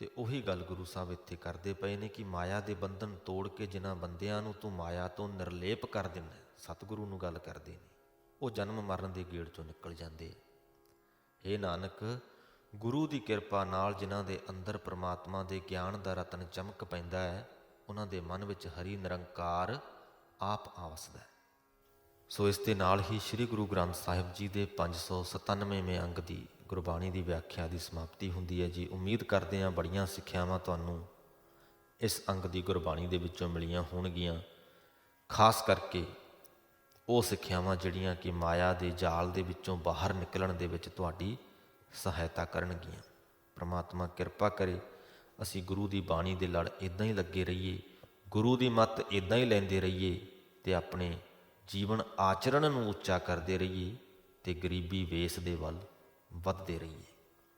ਤੇ ਉਹੀ ਗੱਲ ਗੁਰੂ ਸਾਹਿਬ ਇੱਥੇ ਕਰਦੇ ਪਏ ਨੇ ਕਿ ਮਾਇਆ ਦੇ ਬੰਧਨ ਤੋੜ ਕੇ ਜਿਨ੍ਹਾਂ ਬੰਦਿਆਂ ਨੂੰ ਤੂੰ ਮਾਇਆ ਤੋਂ ਨਿਰਲੇਪ ਕਰ ਦਿੰਦਾ ਸਤਿਗੁਰੂ ਨੂੰ ਗੱਲ ਕਰਦੇ ਨੇ, ਉਹ ਜਨਮ ਮਰਨ ਦੇ ਗੇੜ 'ਚੋਂ ਨਿਕਲ ਜਾਂਦੇ ਏ ਨਾਨਕ, ਗੁਰੂ ਦੀ ਕਿਰਪਾ ਨਾਲ ਜਿਨ੍ਹਾਂ ਦੇ ਅੰਦਰ ਪ੍ਰਮਾਤਮਾ ਦੇ ਗਿਆਨ ਦਾ ਰਤਨ ਚਮਕ ਪੈਂਦਾ ਹੈ, ਉਹਨਾਂ ਦੇ ਮਨ ਵਿੱਚ ਹਰੀ ਨਿਰੰਕਾਰ ਆਪ ਆਵਸਦਾ ਹੈ। ਸੋ ਇਸ ਦੇ ਨਾਲ ਹੀ ਸ੍ਰੀ ਗੁਰੂ ਗ੍ਰੰਥ ਸਾਹਿਬ ਜੀ ਦੇ 597ਵੇਂ ਅੰਗ ਦੀ ਗੁਰਬਾਣੀ ਦੀ ਵਿਆਖਿਆ ਦੀ ਸਮਾਪਤੀ ਹੁੰਦੀ ਹੈ ਜੀ। ਉਮੀਦ ਕਰਦੇ ਹਾਂ ਬੜੀਆਂ ਸਿੱਖਿਆਵਾਂ ਤੁਹਾਨੂੰ ਇਸ ਅੰਗ ਦੀ ਗੁਰਬਾਣੀ ਦੇ ਵਿੱਚੋਂ ਮਿਲੀਆਂ ਹੋਣਗੀਆਂ। ਖਾਸ ਕਰਕੇ ਉਹ ਸਿੱਖਿਆਵਾਂ ਜਿਹੜੀਆਂ ਕਿ ਮਾਇਆ ਦੇ ਜਾਲ ਦੇ ਵਿੱਚੋਂ ਬਾਹਰ ਨਿਕਲਣ ਦੇ ਵਿੱਚ ਤੁਹਾਡੀ ਸਹਾਇਤਾ ਕਰਨਗੀਆਂ। ਪ੍ਰਮਾਤਮਾ ਕਿਰਪਾ ਕਰੇ, ਅਸੀਂ ਗੁਰੂ ਦੀ ਬਾਣੀ ਦੇ ਲੜ ਇਦਾਂ ਹੀ ਲੱਗੇ ਰਹੀਏ, ਗੁਰੂ ਦੀ ਮੱਤ ਇਦਾਂ ਹੀ ਲੈਂਦੇ ਰਹੀਏ ਤੇ ਆਪਣੇ ਜੀਵਨ ਆਚਰਣ ਨੂੰ ਉੱਚਾ ਕਰਦੇ ਰਹੀਏ ਤੇ ਗਰੀਬੀ ਵੇਸ ਦੇ ਵੱਲ ਵੱਧਦੇ ਰਹੀਏ।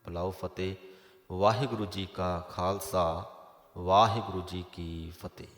ਬਲਾਓ ਫਤਿਹ। ਵਾਹਿਗੁਰੂ ਜੀ ਕਾ ਖਾਲਸਾ। ਵਾਹਿਗੁਰੂ ਜੀ ਕੀ ਫਤਿਹ।